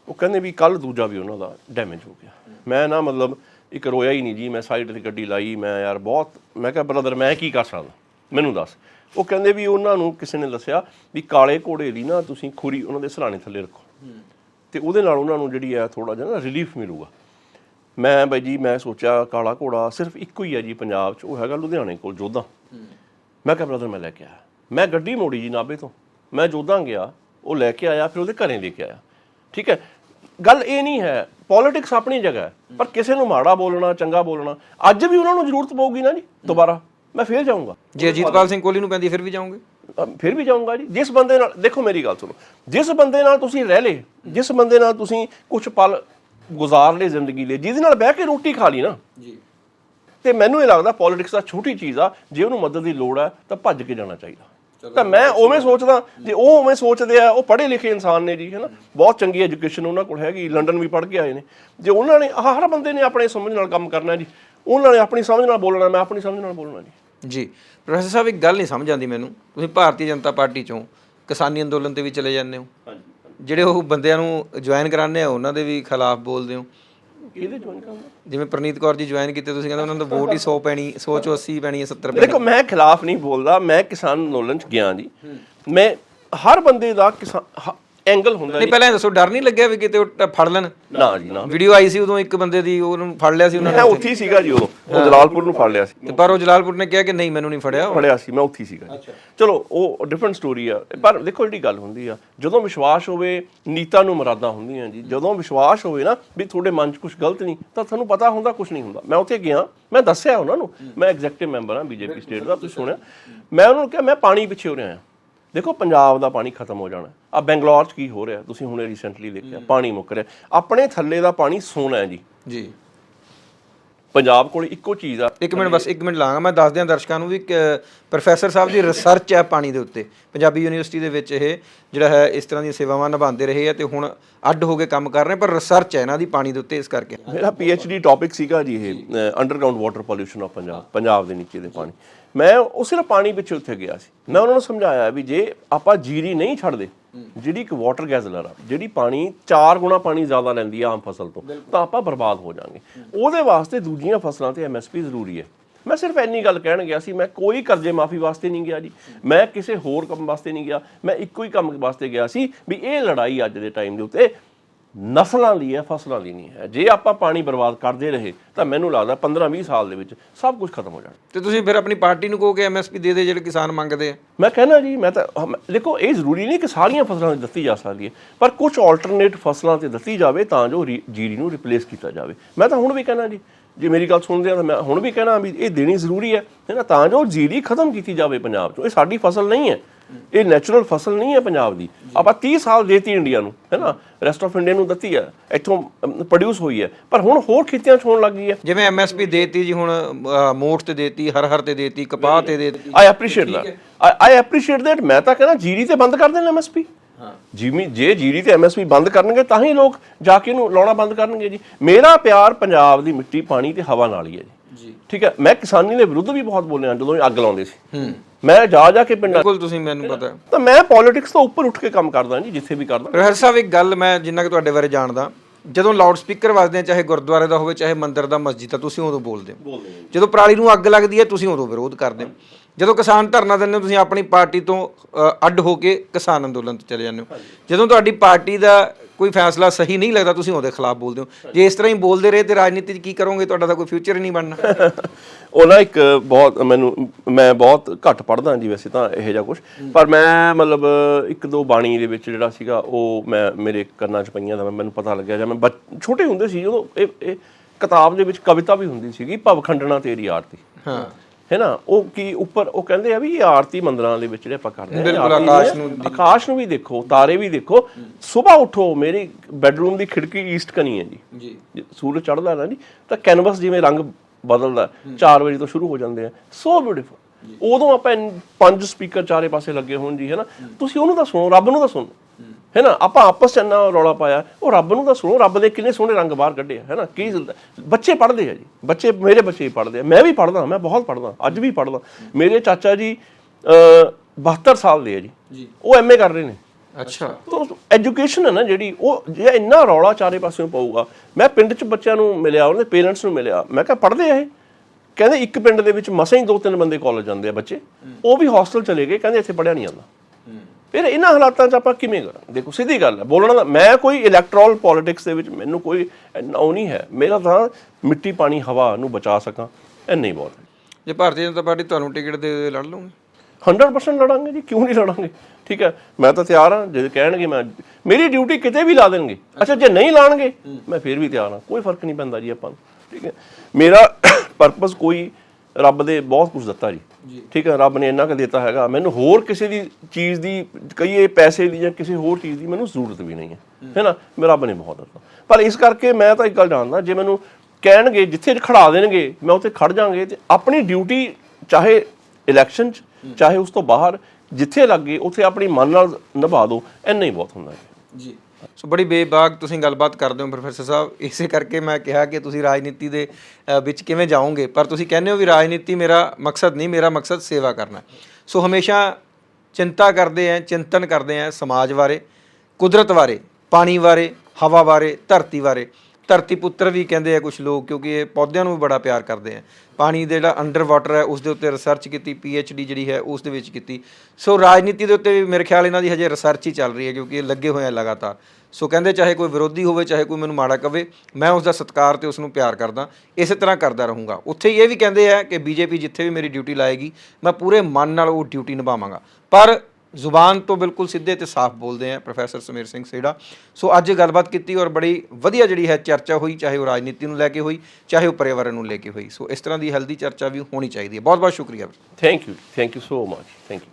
B: ਉਹ ਕਹਿੰਦੇ ਵੀ ਕੱਲ ਦੂਜਾ ਵੀ ਉਹਨਾਂ ਦਾ ਡੈਮੇਜ ਹੋ ਗਿਆ। ਮੈਂ ਨਾ ਮਤਲਬ ਇੱਕ ਰੋਇਆ ਹੀ ਨਹੀਂ ਜੀ, ਮੈਂ ਸਾਈਡ ਤੇ ਗੱਡੀ ਲਾਈ, ਮੈਂ ਯਾਰ ਬਹੁਤ, ਮੈਂ ਕਿਹਾ ਬ੍ਰਦਰ ਮੈਂ ਕੀ ਕਰ ਸਕਦਾ? ਮੈਨੂੰ ਦੱਸ। ਉਹ ਕਹਿੰਦੇ ਵੀ ਉਹਨਾਂ ਨੂੰ ਕਿਸੇ ਨੇ ਦੱਸਿਆ ਵੀ ਕਾਲੇ ਘੋੜੇ ਦੀ ਨਾ ਤੁਸੀਂ ਖੁਰੀ ਉਹਨਾਂ ਦੇ ਸਰਾਣੇ ਥੱਲੇ ਰੱਖੋ। ਤੇ ਉਹਦੇ ਨਾਲ ਉਹਨਾਂ ਨੂੰ ਜਿਹੜੀ ਹੈ ਥੋੜਾ ਜਿਹਾ ਨਾ ਰਿਲੀਫ ਮਿਲੂਗਾ। ਮੈਂ ਬਾਈ ਜੀ, ਮੈਂ ਸੋਚਿਆ ਕਾਲਾ ਘੋੜਾ ਸਿਰਫ ਇੱਕੋ ਹੀ ਹੈ ਜੀ ਪੰਜਾਬ 'ਚ, ਉਹ ਹੈਗਾ ਲੁਧਿਆਣੇ ਕੋਲ, ਜੋਧਾ। ਮੈਂ ਕਿਹਾ ਬ੍ਰਦਰ ਮੈਂ ਲੈ ਕੇ ਆਇਆ। ਮੈਂ ਗੱਡੀ ਮੋੜੀ ਜੀ ਨਾਭੇ ਤੋਂ। ਮੈਂ ਜੋਧਾਂ ਗਿਆ, ਉਹ ਲੈ ਕੇ ਆਇਆ, ਫਿਰ ਉਹਦੇ ਘਰੇ ਲੈ ਕੇ ਆਇਆ। ਠੀਕ ਹੈ? ਗੱਲ ਇਹ ਨਹੀਂ ਹੈ ਪੋਲਿਟਿਕਸ ਆਪਣੀ ਜਗ੍ਹਾ ਹੈ ਪਰ ਕਿਸੇ ਨੂੰ ਮਾੜਾ ਬੋਲਣਾ ਚੰਗਾ ਬੋਲਣਾ ਅੱਜ ਵੀ ਉਹਨਾਂ ਨੂੰ ਜ਼ਰੂਰਤ ਪਊਗੀ ਨਾ ਜੀ ਦੁਬਾਰਾ ਮੈਂ ਫੇਰ ਜਾਊਂਗਾ।
A: ਜੇ ਅਜੀਤਪਾਲ ਸਿੰਘ ਕੋਹਲੀ ਨੂੰ ਪੈਂਦੀ ਫਿਰ ਵੀ ਜਾਓਗੇ
B: ਫਿਰ ਵੀ ਜਾਊਂਗਾ ਜੀ ਜਿਸ ਬੰਦੇ ਨਾਲ ਦੇਖੋ ਮੇਰੀ ਗੱਲ ਸੁਣੋ ਜਿਸ ਬੰਦੇ ਨਾਲ ਤੁਸੀਂ ਰਹਿ ਲੇ ਜਿਸ ਬੰਦੇ ਨਾਲ ਤੁਸੀਂ ਕੁਝ ਪਲ ਗੁਜ਼ਾਰ ਲਏ ਜ਼ਿੰਦਗੀ ਲਈ ਜਿਹਦੇ ਨਾਲ ਬਹਿ ਕੇ ਰੋਟੀ ਖਾ ਲਈ ਨਾ
A: ਜੀ।
B: ਤੇ ਮੈਨੂੰ ਇਹ ਲੱਗਦਾ ਪੋਲਿਟਿਕਸ ਦਾ ਛੋਟੀ ਚੀਜ਼ ਆ ਜੇ ਉਹਨੂੰ ਮਦਦ ਦੀ ਲੋੜ ਹੈ ਤਾਂ ਭੱਜ ਕੇ ਜਾਣਾ ਚਾਹੀਦਾ। ਤਾਂ ਮੈਂ ਉਵੇਂ ਸੋਚਦਾ ਜੇ ਉਹ ਉਵੇਂ ਸੋਚਦੇ ਆ ਉਹ ਪੜ੍ਹੇ ਲਿਖੇ ਇਨਸਾਨ ਨੇ ਜੀ ਹੈਨਾ? ਬਹੁਤ ਚੰਗੀ ਐਜੂਕੇਸ਼ਨ ਉਹਨਾਂ ਕੋਲ ਹੈਗੀ ਲੰਡਨ ਵੀ ਪੜ੍ਹ ਕੇ ਆਏ ਨੇ। ਜੇ ਉਹਨਾਂ ਨੇ ਹਰ ਬੰਦੇ ਨੇ ਆਪਣੇ ਸਮਝ ਨਾਲ ਕੰਮ ਕਰਨਾ ਜੀ ਉਹਨਾਂ ਨੇ ਆਪਣੀ ਸਮਝ ਨਾਲ ਬੋਲਣਾ ਮੈਂ ਆਪਣੀ ਸਮਝ ਨਾਲ ਬੋਲਣਾ ਜੀ।
A: ਜੀ ਪ੍ਰੋਫੈਸਰ ਸਾਹਿਬ ਇੱਕ ਗੱਲ ਨਹੀਂ ਸਮਝ ਆਉਂਦੀ ਮੈਨੂੰ। ਤੁਸੀਂ ਭਾਰਤੀ ਜਨਤਾ ਪਾਰਟੀ ਚੋਂ ਕਿਸਾਨੀ ਅੰਦੋਲਨ ਤੇ ਵੀ ਚਲੇ ਜਾਂਦੇ ਹੋ।
B: ਹਾਂਜੀ
A: ਜਿਹੜੇ ਉਹ ਬੰਦਿਆਂ ਨੂੰ ਜੁਆਇਨ ਕਰਾਉਂਦੇ ਆ ਉਹਨਾਂ ਦੇ ਵੀ ਖਿਲਾਫ ਬੋਲਦੇ ਹੋ।
B: ਇਹਦੇ ਜੁਆਇਨ ਕਰਨਾ
A: ਜਿਵੇਂ ਪ੍ਰਨੀਤ ਕੌਰ ਜੀ ਜੁਆਇਨ ਕੀਤੇ ਤੁਸੀਂ ਕਹਿੰਦੇ ਉਹਨਾਂ ਨੂੰ ਵੋਟ ਹੀ 100 ਪੈਣੀ 100 ਚੋਂ 80 ਪੈਣੀ ਹੈ 70 ਪੈਣੀ।
B: ਦੇਖੋ ਮੈਂ ਖਿਲਾਫ ਨਹੀਂ ਬੋਲਦਾ ਮੈਂ ਕਿਸਾਨ ਅੰਦੋਲਨ ਚ ਗਿਆ ਜੀ। ਮੈਂ ਹਰ ਬੰਦੇ ਦਾ ਕਿਸਾਨ ਐਂਗਲ ਹੁੰਦਾ
A: ਨਹੀਂ ਪਹਿਲਾਂ ਇਹ ਦੱਸੋ ਡਰ ਨਹੀਂ ਲੱਗਿਆ ਵੀ ਕਿਤੇ ਉਹ ਟ- ਫੜ ਲੈਣ?
B: ਨਾ ਜੀ ਨਾ।
A: ਵੀਡੀਓ ਆਈ ਸੀ ਉਦੋਂ ਇੱਕ ਬੰਦੇ ਦੀ ਉਹਨੂੰ ਫੜ ਲਿਆ ਸੀ ਉਹਨਾਂ
B: ਮੈਂ
A: ਨੇ।
B: ਉੱਥੇ ਹੀ ਸੀਗਾ ਜੀ ਉਦੋਂ ਉਹ ਜਲਾਲਪੁਰ ਨੂੰ ਫੜ ਲਿਆ ਸੀ।
A: ਤੇ ਪਰ ਉਹ ਜਲਾਲਪੁਰ ਨੇ ਕਿਹਾ ਕਿ ਨਹੀਂ ਮੈਨੂੰ ਨਹੀਂ ਫੜਿਆ
B: ਫੜਿਆ ਸੀ ਮੈਂ ਉੱਥੇ ਹੀ ਸੀਗਾ ਜੀ। ਚਲੋ ਉਹ ਡਿਫਰੈਂਟ ਸਟੋਰੀ ਆ। ਪਰ ਦੇਖੋ ਜਿਹੜੀ ਗੱਲ ਹੁੰਦੀ ਆ ਜਦੋਂ ਵਿਸ਼ਵਾਸ ਹੋਵੇ ਨੀਤਾਂ ਨੂੰ ਮਰਾਦਾਂ ਹੁੰਦੀਆਂ ਜੀ। ਜਦੋਂ ਵਿਸ਼ਵਾਸ ਹੋਵੇ ਨਾ ਵੀ ਤੁਹਾਡੇ ਮਨ 'ਚ ਕੁਝ ਗਲਤ ਨਹੀਂ ਤਾਂ ਤੁਹਾਨੂੰ ਪਤਾ ਹੁੰਦਾ ਕੁਝ ਨਹੀਂ ਹੁੰਦਾ। ਮੈਂ ਉੱਥੇ ਗਿਆ ਮੈਂ ਦੱਸਿਆ ਉਹਨਾਂ ਨੂੰ। ਮੈਂ ਐਗਜ਼ੈਕਟਿਵ ਮੈਂਬਰ ਹਾਂ ਬੀਜੇਪੀ ਸਟੇਟ ਦਾ ਤੁਸੀਂ ਸੁਣਿਆ। ਮੈਂ ਉਹਨਾਂ ਨੂੰ ਕਿਹਾ ਮੈਂ ਪਾਣੀ ਪਿੱਛੇ ਹੋ ਰਿਹਾ ਹਾਂ ਦੇਖੋ ਪੰਜਾਬ ਦਾ ਪਾਣੀ ਖਤਮ ਹੋ ਜਾਣਾ। ਆ ਬੈਂਗਲੌਰ 'ਚ ਕੀ ਹੋ ਰਿਹਾ? ਤੁਸੀਂ ਹੁਣੇ ਰੀਸੈਂਟਲੀ ਦੇਖਿਆ ਪਾਣੀ ਮੁੱਕ ਰਿਹਾ। ਆਪਣੇ ਥੱਲੇ ਦਾ ਪਾਣੀ ਸੋਨਾ ਹੈ ਜੀ।
A: ਜੀ।
B: ਪੰਜਾਬ ਕੋਲ ਇੱਕੋ ਚੀਜ਼ ਆ।
A: ਇੱਕ ਮਿੰਟ ਬਸ ਇੱਕ ਮਿੰਟ ਲਾਂਗਾ। ਮੈਂ ਦੱਸ ਦਿਆਂ ਦਰਸ਼ਕਾਂ ਨੂੰ ਵੀ ਪ੍ਰੋਫੈਸਰ ਸਾਹਿਬ ਦੀ ਰਿਸਰਚ ਹੈ ਪਾਣੀ ਦੇ ਉੱਤੇ। ਪੰਜਾਬੀ ਯੂਨੀਵਰਸਿਟੀ ਦੇ ਵਿੱਚ ਇਹ ਜਿਹੜਾ ਹੈ ਇਸ ਤਰ੍ਹਾਂ ਦੀਆਂ ਸੇਵਾਵਾਂ ਨਿਭਾਉਂਦੇ ਰਹੇ ਆ ਤੇ ਹੁਣ ਅੱਡ ਹੋ ਕੇ ਕੰਮ ਕਰ ਰਹੇ ਪਰ ਰਿਸਰਚ ਹੈ ਇਹਨਾਂ ਦੀ ਪਾਣੀ ਦੇ ਉੱਤੇ ਇਸ ਕਰਕੇ।
B: ਮੇਰਾ ਡੀ ਟੌਪਿਕ ਸੀਗਾ ਜੀ ਇਹ underground water pollution of Punjab Punjab ਦੇ ਨੀਚੇ ਦੇ ਪਾਣੀ। ਮੈਂ ਉਹ ਸਿਰਫ ਪਾਣੀ ਪਿੱਛੇ ਉੱਥੇ ਗਿਆ ਸੀ। ਮੈਂ ਉਹਨਾਂ ਨੂੰ ਸਮਝਾਇਆ ਵੀ ਜੇ ਆਪਾਂ ਜੀਰੀ ਨਹੀਂ ਛੱਡਦੇ ਜਿਹੜੀ ਇੱਕ ਵਾਟਰ ਗੈਜ਼ਲਰ ਆ ਜਿਹੜੀ ਪਾਣੀ 4 ਗੁਣਾ ਪਾਣੀ ਜ਼ਿਆਦਾ ਲੈਂਦੀ ਆ ਆਮ ਫਸਲ ਤੋਂ ਤਾਂ ਆਪਾਂ ਬਰਬਾਦ ਹੋ ਜਾਾਂਗੇ। ਉਹਦੇ ਵਾਸਤੇ ਦੂਜੀਆਂ ਫਸਲਾਂ ਤੇ ਐਮਐਸਪੀ ਜ਼ਰੂਰੀ ਹੈ। ਮੈਂ ਸਿਰਫ ਇੰਨੀ ਗੱਲ ਕਹਿਣ ਗਿਆ ਸੀ ਮੈਂ ਕੋਈ ਕਰਜ਼ੇ ਮਾਫੀ ਵਾਸਤੇ ਨਹੀਂ ਗਿਆ ਜੀ। ਮੈਂ ਕਿਸੇ ਹੋਰ ਕੰਮ ਵਾਸਤੇ ਨਹੀਂ ਗਿਆ। ਮੈਂ ਇੱਕੋ ਹੀ ਕੰਮ ਵਾਸਤੇ ਗਿਆ ਸੀ ਵੀ ਇਹ ਲੜਾਈ ਅੱਜ ਦੇ ਟਾਈਮ ਦੇ ਉੱਤੇ ਨਸਲਾਂ ਦੀ ਹੈ ਫਸਲਾਂ ਦੀ ਨਹੀਂ ਹੈ ਜੇ ਆਪਾਂ ਪਾਣੀ ਬਰਬਾਦ ਕਰਦੇ ਰਹੇ ਤਾਂ ਮੈਨੂੰ ਲੱਗਦਾ 15-20 ਸਾਲ ਦੇ ਵਿੱਚ ਸਭ ਕੁਝ ਖਤਮ ਹੋ ਜਾਣਾ।
A: ਤੇ ਤੁਸੀਂ ਫਿਰ ਆਪਣੀ ਪਾਰਟੀ ਨੂੰ ਕਹੋ ਕਿ ਐਮਐਸਪੀ ਦੇ ਦੇ ਜਿਹੜੇ ਕਿਸਾਨ ਮੰਗਦੇ ਆ।
B: ਮੈਂ ਕਹਿਣਾ ਜੀ ਮੈਂ ਤਾਂ ਦੇਖੋ ਇਹ ਜ਼ਰੂਰੀ ਨਹੀਂ ਕਿ ਸਾਰੀਆਂ ਫਸਲਾਂ ਤੇ ਦਿੱਤੀ ਜਾ ਸਕਦੀ ਹੈ ਪਰ ਕੁਝ ਆਲਟਰਨੇਟ ਫਸਲਾਂ ਤੇ ਦਿੱਤੀ ਜਾਵੇ ਤਾਂ ਜੋ ਜੀਰੀ ਨੂੰ ਰਿਪਲੇਸ ਕੀਤਾ ਜਾਵੇ। ਮੈਂ ਤਾਂ ਹੁਣ ਵੀ ਕਹਿਣਾ ਜੀ ਜੇ ਮੇਰੀ ਗੱਲ ਸੁਣਦੇ ਆ ਤਾਂ ਮੈਂ ਹੁਣ ਵੀ ਕਹਿਣਾ ਵੀ ਇਹ ਦੇਣੀ ਜ਼ਰੂਰੀ ਹੈ ਹੈ ਨਾ? ਤਾਂ ਜੋ ਜੀਰੀ ਖਤਮ ਕੀਤੀ ਜਾਵੇ ਪੰਜਾਬ 'ਚੋਂ। ਇਹ ਸਾਡੀ ਫਸਲ ਨਹੀਂ ਹੈ। ਇਹ ਨੈਚੁਰਲ ਫਸਲ ਨਹੀਂ ਹੈ ਪੰਜਾਬ ਦੀ। ਆਪਾਂ 30 ਸਾਲ ਦੇਤੀ ਇੰਡੀਆ ਨੂੰ ਹੈ ਨਾ? ਰੈਸਟ ਆਫ ਇੰਡੀਆ ਨੂੰ ਦਿੱਤੀ ਹੈ। ਇੱਥੋਂ ਪ੍ਰੋਡਿਊਸ ਹੋਈ ਹੈ। ਪਰ ਹੁਣ ਹੋਰ ਖੇਤੀਆਂ 'ਚ ਹੋਣ ਲੱਗੀ ਹੈ।
A: ਜਿਵੇਂ ਐਮਐਸਪੀ ਦੇਤੀ ਜੀ ਹੁਣ ਮੋਠ ਤੇ ਦੇਤੀ ਹਰ ਹਰ ਤੇ ਦੇਤੀ ਕਪਾਹ ਤੇ ਦੇਤੀ।
B: I appreciate that I appreciate that ਮੈਂ ਤਾਂ ਕਹਿੰਦਾ ਜੀਰੀ ਤੇ ਬੰਦ ਕਰ ਦੇਣ ਐਮਐਸਪੀ ਜਿਵੇਂ ਜੇ ਜੀਰੀ ਤੇ ਐਮਐਸਪੀ ਬੰਦ ਕਰਨਗੇ ਤਾਂ ਹੀ ਲੋਕ ਜਾ ਕੇ ਇਹਨੂੰ ਲਾਉਣਾ ਬੰਦ ਕਰਨਗੇ ਜੀ। ਮੇਰਾ ਪਿਆਰ ਪੰਜਾਬ ਦੀ ਮਿੱਟੀ ਪਾਣੀ ਤੇ ਹਵਾ ਨਾਲ ਹੀ ਹੈ ਜੀ।
A: ਜੀ।
B: ਠੀਕ ਹੈ ਮੈਂ ਕਿਸਾਨੀ ਦੇ ਵਿਰੁੱਧ ਵੀ ਬਹੁਤ ਬੋਲਿਆ ਜਦੋਂ ਅੱਗ ਲਾਉਂਦੇ ਸੀ। ਮੈਂ ਜਾ ਜਾ ਕੇ ਪਿੰਡਾਂ
A: ਬਿਲਕੁਲ ਤੁਸੀਂ ਮੈਨੂੰ ਪਤਾ
B: ਤਾਂ ਮੈਂ ਪੋਲਿਟਿਕਸ ਤੋਂ ਉੱਪਰ ਉੱਠ ਕੇ ਕੰਮ ਕਰਦਾ ਜੀ ਜਿੱਥੇ ਵੀ ਕਰਦਾ।
A: ਪ੍ਰੋਫੈਸਰ ਸਾਹਿਬ ਇੱਕ ਗੱਲ ਮੈਂ ਜਿੰਨਾ ਕਿ ਤੁਹਾਡੇ ਬਾਰੇ ਜਾਣਦਾ ਜਦੋਂ ਲਾਊਡ ਸਪੀਕਰ ਵੱਜਦੇ ਆ ਚਾਹੇ ਗੁਰਦੁਆਰੇ ਦਾ ਹੋਵੇ ਚਾਹੇ ਮੰਦਿਰ ਦਾ ਮਸਜਿਦ ਦਾ ਤੁਸੀਂ ਉਦੋਂ ਬੋਲਦੇ ਹੋ। ਜਦੋਂ ਪਰਾਲੀ ਨੂੰ ਅੱਗ ਲੱਗਦੀ ਹੈ ਤੁਸੀਂ ਉਦੋਂ ਵਿਰੋਧ ਕਰਦੇ ਹੋ। ਜਦੋਂ ਕਿਸਾਨ ਧਰਨਾ ਦਿੰਦੇ ਹੋ ਤੁਸੀਂ ਆਪਣੀ ਪਾਰਟੀ ਤੋਂ ਅ, ਅੱਡ ਹੋ ਕੇ ਕਿਸਾਨ ਅੰਦੋਲਨ ਤੇ ਚਲੇ ਜਾਂਦੇ ਹੋ। ਜਦੋਂ ਤੁਹਾਡੀ ਪਾਰਟੀ ਦਾ ਕੋਈ ਫੈਸਲਾ ਸਹੀ ਨਹੀਂ ਲੱਗਦਾ ਤੁਸੀਂ ਉਹਦੇ ਖਿਲਾਫ ਬੋਲਦੇ ਹੋ। ਜੇ ਇਸ ਤਰ੍ਹਾਂ ਹੀ ਬੋਲਦੇ ਰਹੇ ਤੇ ਰਾਜਨੀਤੀ 'ਚ ਕੀ ਕਰੋਗੇ? ਤੁਹਾਡਾ ਤਾਂ ਕੋਈ ਫਿਊਚਰ ਹੀ ਨਹੀਂ ਬਣਨਾ।
B: ਉਹ ਨਾ ਇੱਕ ਬਹੁਤ ਮੈਨੂੰ ਮੈਂ ਬਹੁਤ ਘੱਟ ਪੜਦਾ ਜੀ ਵੈਸੇ ਤਾਂ ਇਹੋ ਜਿਹਾ ਕੁਝ ਪਰ ਮੈਂ ਮਤਲਬ ਇੱਕ ਦੋ ਬਾਣੀ ਦੇ ਵਿੱਚ ਜਿਹੜਾ ਸੀਗਾ ਉਹ ਮੈਂ ਮੇਰੇ ਕੰਨਾਂ 'ਚ ਪਈਆਂ ਤਾਂ ਮੈਨੂੰ ਪਤਾ ਲੱਗਿਆ ਜਾਂ ਮੈਂ ਬੱਚ- ਛੋਟੇ ਹੁੰਦੇ ਸੀ ਜਦੋਂ ਇਹ ਇਹ ਕਿਤਾਬ ਦੇ ਵਿੱਚ ਕਵਿਤਾ ਵੀ ਹੁੰਦੀ ਸੀਗੀ ਭਵ ਖੰਡਣਾ ਤੇਰੀ ਆਰਤੀ।
A: ਹਾਂ।
B: ਹੈ ਨਾ? ਉਹ ਕੀ ਉੱਪਰ ਉਹ ਕਹਿੰਦੇ ਆ ਵੀ ਇਹ ਆਰਤੀ ਮੰਦਰਾਂ ਦੇ ਵਿੱਚ ਜਿਹੜੇ ਆਪਾਂ ਕਰਦੇ ਆ
A: ਬਿਲਕੁਲ, ਆਕਾਸ਼
B: ਨੇ, ਆਕਾਸ਼ ਨੂੰ ਵੀ ਦੇਖੋ ਤਾਰੇ ਵੀ ਦੇਖੋ। ਸਵੇਰ ਉੱਠੋ ਮੇਰੀ ਬੈੱਡਰੂਮ ਦੀ ਖਿੜਕੀ ਈਸਟ ਕਨੀ ਹੈ ਜੀ।
A: ਜੀ।
B: ਸੂਰਜ ਚੜ੍ਹਦਾ ਨਾ ਜੀ ਤਾਂ ਕੈਨਵਸ ਜਿਵੇਂ ਰੰਗ ਬਦਲਦਾ 4 ਵਜੇ ਤੋਂ ਸ਼ੁਰੂ ਹੋ ਜਾਂਦੇ ਆ। ਸੋ ਬਿਊਟੀਫੁਲ ਉਦੋਂ ਆਪਾਂ ਪੰਜ ਸਪੀਕਰ ਚਾਰੇ ਪਾਸੇ ਲੱਗੇ ਹੋਣ ਜੀ ਹੈ ਨਾ? ਤੁਸੀਂ ਉਹਨੂੰ ਤਾਂ ਸੁਣੋ ਰੱਬ ਨੂੰ ਤਾਂ ਸੁਣੋ। ਹੈ ਨਾ? ਆਪਾਂ ਆਪਸ ਚ ਇੰਨਾ ਰੌਲਾ ਪਾਇਆ। ਉਹ ਰੱਬ ਨੂੰ ਤਾਂ ਸੁਣੋ ਰੱਬ ਦੇ ਕਿੰਨੇ ਸੋਹਣੇ ਰੰਗ ਬਾਹਰ ਕੱਢੇ ਹੈ ਨਾ? ਕੀ ਬੱਚੇ ਪੜ੍ਹਦੇ ਆ ਜੀ। ਬੱਚੇ ਮੇਰੇ ਬੱਚੇ ਵੀ ਪੜ੍ਹਦੇ ਆ। ਮੈਂ ਵੀ ਪੜ੍ਹਦਾ ਮੈਂ ਬਹੁਤ ਪੜ੍ਹਦਾ ਅੱਜ ਵੀ ਪੜ੍ਹਦਾ। ਮੇਰੇ ਚਾਚਾ ਜੀ ਅ 72 ਸਾਲ ਦੇ ਆ ਜੀ। ਉਹ ਐਮਏ ਕਰ ਰਹੇ ਨੇ।
A: ਅੱਛਾ।
B: ਤਾਂ ਐਜੂਕੇਸ਼ਨ ਹੈ ਨਾ ਜਿਹੜੀ ਉਹ ਜੇ ਇੰਨਾ ਰੌਲਾ ਚਾਰੇ ਪਾਸਿਓਂ ਪਊਗਾ ਮੈਂ ਪਿੰਡ 'ਚ ਬੱਚਿਆਂ ਨੂੰ ਮਿਲਿਆ ਉਹਨਾਂ ਦੇ ਪੇਰੈਂਟਸ ਨੂੰ ਮਿਲਿਆ ਮੈਂ ਕਿਹਾ ਪੜ੍ਹਦੇ ਆ ਇਹ? ਕਹਿੰਦੇ ਇੱਕ ਪਿੰਡ ਦੇ ਵਿੱਚ ਮਸਾਂ ਹੀ ਦੋ ਤਿੰਨ ਬੰਦੇ ਕਾਲਜ ਜਾਂਦੇ ਆ ਬੱਚੇ। ਉਹ ਵੀ ਹਾਸਟਲ ਚਲੇ ਗਏ ਕਹਿੰਦੇ ਇੱਥੇ ਪੜਿਆ ਨਹੀਂ ਜਾਂਦਾ। ਫਿਰ ਇਹਨਾਂ ਹਾਲਾਤਾਂ 'ਚ ਆਪਾਂ ਕਿਵੇਂ ਕਰਾਂ? ਦੇਖੋ ਸਿੱਧੀ ਗੱਲ ਹੈ ਬੋਲਣਾ ਦਾ ਮੈਂ ਕੋਈ ਇਲੈਕਟ੍ਰਲ ਪੋਲਿਟਿਕਸ ਦੇ ਵਿੱਚ ਮੈਨੂੰ ਕੋਈ ਇੰਨਾ ਉਹ ਨਹੀਂ ਹੈ। ਮੇਰਾ ਤਾਂ ਮਿੱਟੀ ਪਾਣੀ ਹਵਾ ਨੂੰ ਬਚਾ ਸਕਾਂ ਇੰਨਾ ਹੀ ਬਹੁਤ
A: ਜੇ ਭਾਰਤੀ ਜਨਤਾ ਪਾਰਟੀ ਤੁਹਾਨੂੰ ਟਿਕਟ ਦੇ ਦੇ ਲੜ ਲਓਗੇ
B: 100% ਲੜਾਂਗੇ ਜੀ ਕਿਉਂ ਨਹੀਂ ਲੜਾਂਗੇ? ਠੀਕ ਹੈ ਮੈਂ ਤਾਂ ਤਿਆਰ ਹਾਂ ਜੇ ਕਹਿਣਗੇ ਮੈਂ ਮੇਰੀ ਡਿਊਟੀ ਕਿਤੇ ਵੀ ਲਾ ਦੇਣਗੇ। ਅੱਛਾ ਜੇ ਨਹੀਂ ਲਾਣਗੇ ਮੈਂ ਫਿਰ ਵੀ ਤਿਆਰ ਹਾਂ ਕੋਈ ਫ਼ਰਕ ਨਹੀਂ ਪੈਂਦਾ ਜੀ ਆਪਾਂ ਨੂੰ। ਠੀਕ ਹੈ ਮੇਰਾ ਪਰਪਸ ਕੋਈ ਰੱਬ ਦੇ ਬਹੁਤ ਕੁਝ ਦਿੱਤਾ ਜੀ। ਠੀਕ ਹੈ ਰੱਬ ਨੇ ਇੰਨਾ ਕੁ ਦਿੱਤਾ ਹੈਗਾ। ਮੈਨੂੰ ਹੋਰ ਕਿਸੇ ਦੀ ਚੀਜ਼ ਦੀ ਕਹੀਏ ਪੈਸੇ ਦੀ ਜਾਂ ਕਿਸੇ ਹੋਰ ਚੀਜ਼ ਦੀ ਮੈਨੂੰ ਜ਼ਰੂਰਤ ਵੀ ਨਹੀਂ ਹੈ। ਹੈ। ਨਾ? ਮੈਂ ਰੱਬ ਨੇ ਬਹੁਤ ਦਿੱਤਾ। ਪਰ ਇਸ ਕਰਕੇ ਮੈਂ ਤਾਂ ਇੱਕ ਗੱਲ ਜਾਣਦਾ ਜੇ ਮੈਨੂੰ ਕਹਿਣਗੇ ਜਿੱਥੇ ਖੜਾ ਦੇਣਗੇ ਮੈਂ ਉੱਥੇ ਖੜ ਜਾਾਂਗੇ ਤੇ ਆਪਣੀ ਡਿਊਟੀ ਚਾਹੇ ਇਲੈਕਸ਼ਨ 'ਚ ਚਾਹੇ ਉਸ ਤੋਂ ਬਾਹਰ ਜਿੱਥੇ ਲੱਗੇ ਉੱਥੇ ਆਪਣੀ ਮਨ ਨਾਲ ਨਿਭਾ ਦਿਓ। ਇੰਨਾ ਹੀ ਬਹੁਤ ਹੁੰਦਾ ਹੈ।
A: ਜੀ। ਸੋ ਬੜੀ ਬੇਬਾਕ ਤੁਸੀਂ ਗੱਲਬਾਤ ਕਰਦੇ ਹੋ ਪ੍ਰੋਫੈਸਰ ਸਾਹਿਬ। ਇਸੇ ਕਰਕੇ ਮੈਂ ਕਿਹਾ ਕਿ ਤੁਸੀਂ ਰਾਜਨੀਤੀ ਦੇ ਵਿੱਚ ਕਿਵੇਂ ਜਾਓਗੇ? ਪਰ ਤੁਸੀਂ ਕਹਿੰਦੇ ਹੋ ਵੀ ਰਾਜਨੀਤੀ ਮੇਰਾ ਮਕਸਦ ਨਹੀਂ, ਮੇਰਾ ਮਕਸਦ ਸੇਵਾ ਕਰਨਾ। ਸੋ ਹਮੇਸ਼ਾ ਚਿੰਤਾ ਕਰਦੇ ਆ, ਚਿੰਤਨ ਕਰਦੇ ਆ ਸਮਾਜ ਬਾਰੇ, ਕੁਦਰਤ ਬਾਰੇ, ਪਾਣੀ ਬਾਰੇ, ਹਵਾ ਬਾਰੇ, ਧਰਤੀ ਬਾਰੇ। ਧਰਤੀ ਪੁੱਤਰ ਵੀ ਕਹਿੰਦੇ ਆ ਕੁਝ ਲੋਕ, ਕਿਉਂਕਿ ਇਹ ਪੌਦਿਆਂ ਨੂੰ ਵੀ ਬੜਾ ਪਿਆਰ ਕਰਦੇ ਆ। ਪਾਣੀ ਦੇ ਜਿਹੜਾ ਅੰਡਰ ਵਾਟਰ ਹੈ ਉਸ ਦੇ ਉੱਤੇ ਰਿਸਰਚ ਕੀਤੀ ਡੀ ਜਿਹੜੀ ਹੈ, ਉਸ ਦੇ ਵਿੱਚ ਕੀਤੀ। ਸੋ ਰਾਜਨੀਤੀ ਦੇ ਉੱਤੇ ਵੀ ਮੇਰੇ ਖਿਆਲ ਇਹਨਾਂ ਦੀ ਹਜੇ ਰਿਸਰਚ ਹੀ ਚੱਲ ਰਹੀ ਹੈ, ਕਿਉਂਕਿ ਇਹ ਲੱਗੇ ਹੋਏ ਆ ਲਗਾਤਾਰ। ਸੋ ਕਹਿੰਦੇ ਚਾਹੇ ਕੋਈ ਵਿਰੋਧੀ ਹੋਵੇ, ਚਾਹੇ ਕੋਈ ਮੈਨੂੰ ਮਾੜਾ ਕਵੇ, ਮੈਂ ਉਸ ਦਾ ਸਤਿਕਾਰ ਤੇ ਉਸ ਨੂੰ ਪਿਆਰ ਕਰਦਾ, ਇਸੇ ਤਰ੍ਹਾਂ ਕਰਦਾ ਰਹੂੰਗਾ। ਉੱਥੇ ਹੀ ਇਹ ਵੀ ਕਹਿੰਦੇ ਆ ਕਿ ਬੀਜੇਪੀ ਜਿੱਥੇ ਵੀ ਮੇਰੀ ਡਿਊਟੀ ਲਾਏਗੀ, ਮੈਂ ਪੂਰੇ ਮਨ ਨਾਲ ਉਹ ਡਿਊਟੀ ਨਿਭਾਵਾਂਗਾ। ਪਰ ਜ਼ੁਬਾਨ ਤੋਂ ਬਿਲਕੁਲ ਸਿੱਧੇ ਤੇ ਸਾਫ਼ ਬੋਲਦੇ ਆ ਪ੍ਰੋਫੈਸਰ ਸਮੀਰ ਸਿੰਘ ਸੇੜਾ। ਸੋ ਅੱਜ ਗੱਲਬਾਤ ਕੀਤੀ ਔਰ ਬੜੀ ਵਧੀਆ ਜਿਹੜੀ ਹੈ ਚਰਚਾ ਹੋਈ, ਚਾਹੇ ਉਹ ਰਾਜਨੀਤੀ ਨੂੰ ਲੈ ਕੇ ਹੋਈ, ਚਾਹੇ ਉਹ ਪਰਿਵਾਰਨ ਨੂੰ ਲੈ ਕੇ ਹੋਈ। ਸੋ ਇਸ ਤਰ੍ਹਾਂ ਦੀ ਹੈਲਦੀ ਚਰਚਾ ਵੀ ਹੋਣੀ ਚਾਹੀਦੀ ਹੈ। ਬਹੁਤ ਬਹੁਤ ਸ਼ੁਕਰੀਆ
B: thank you thank you so much thank you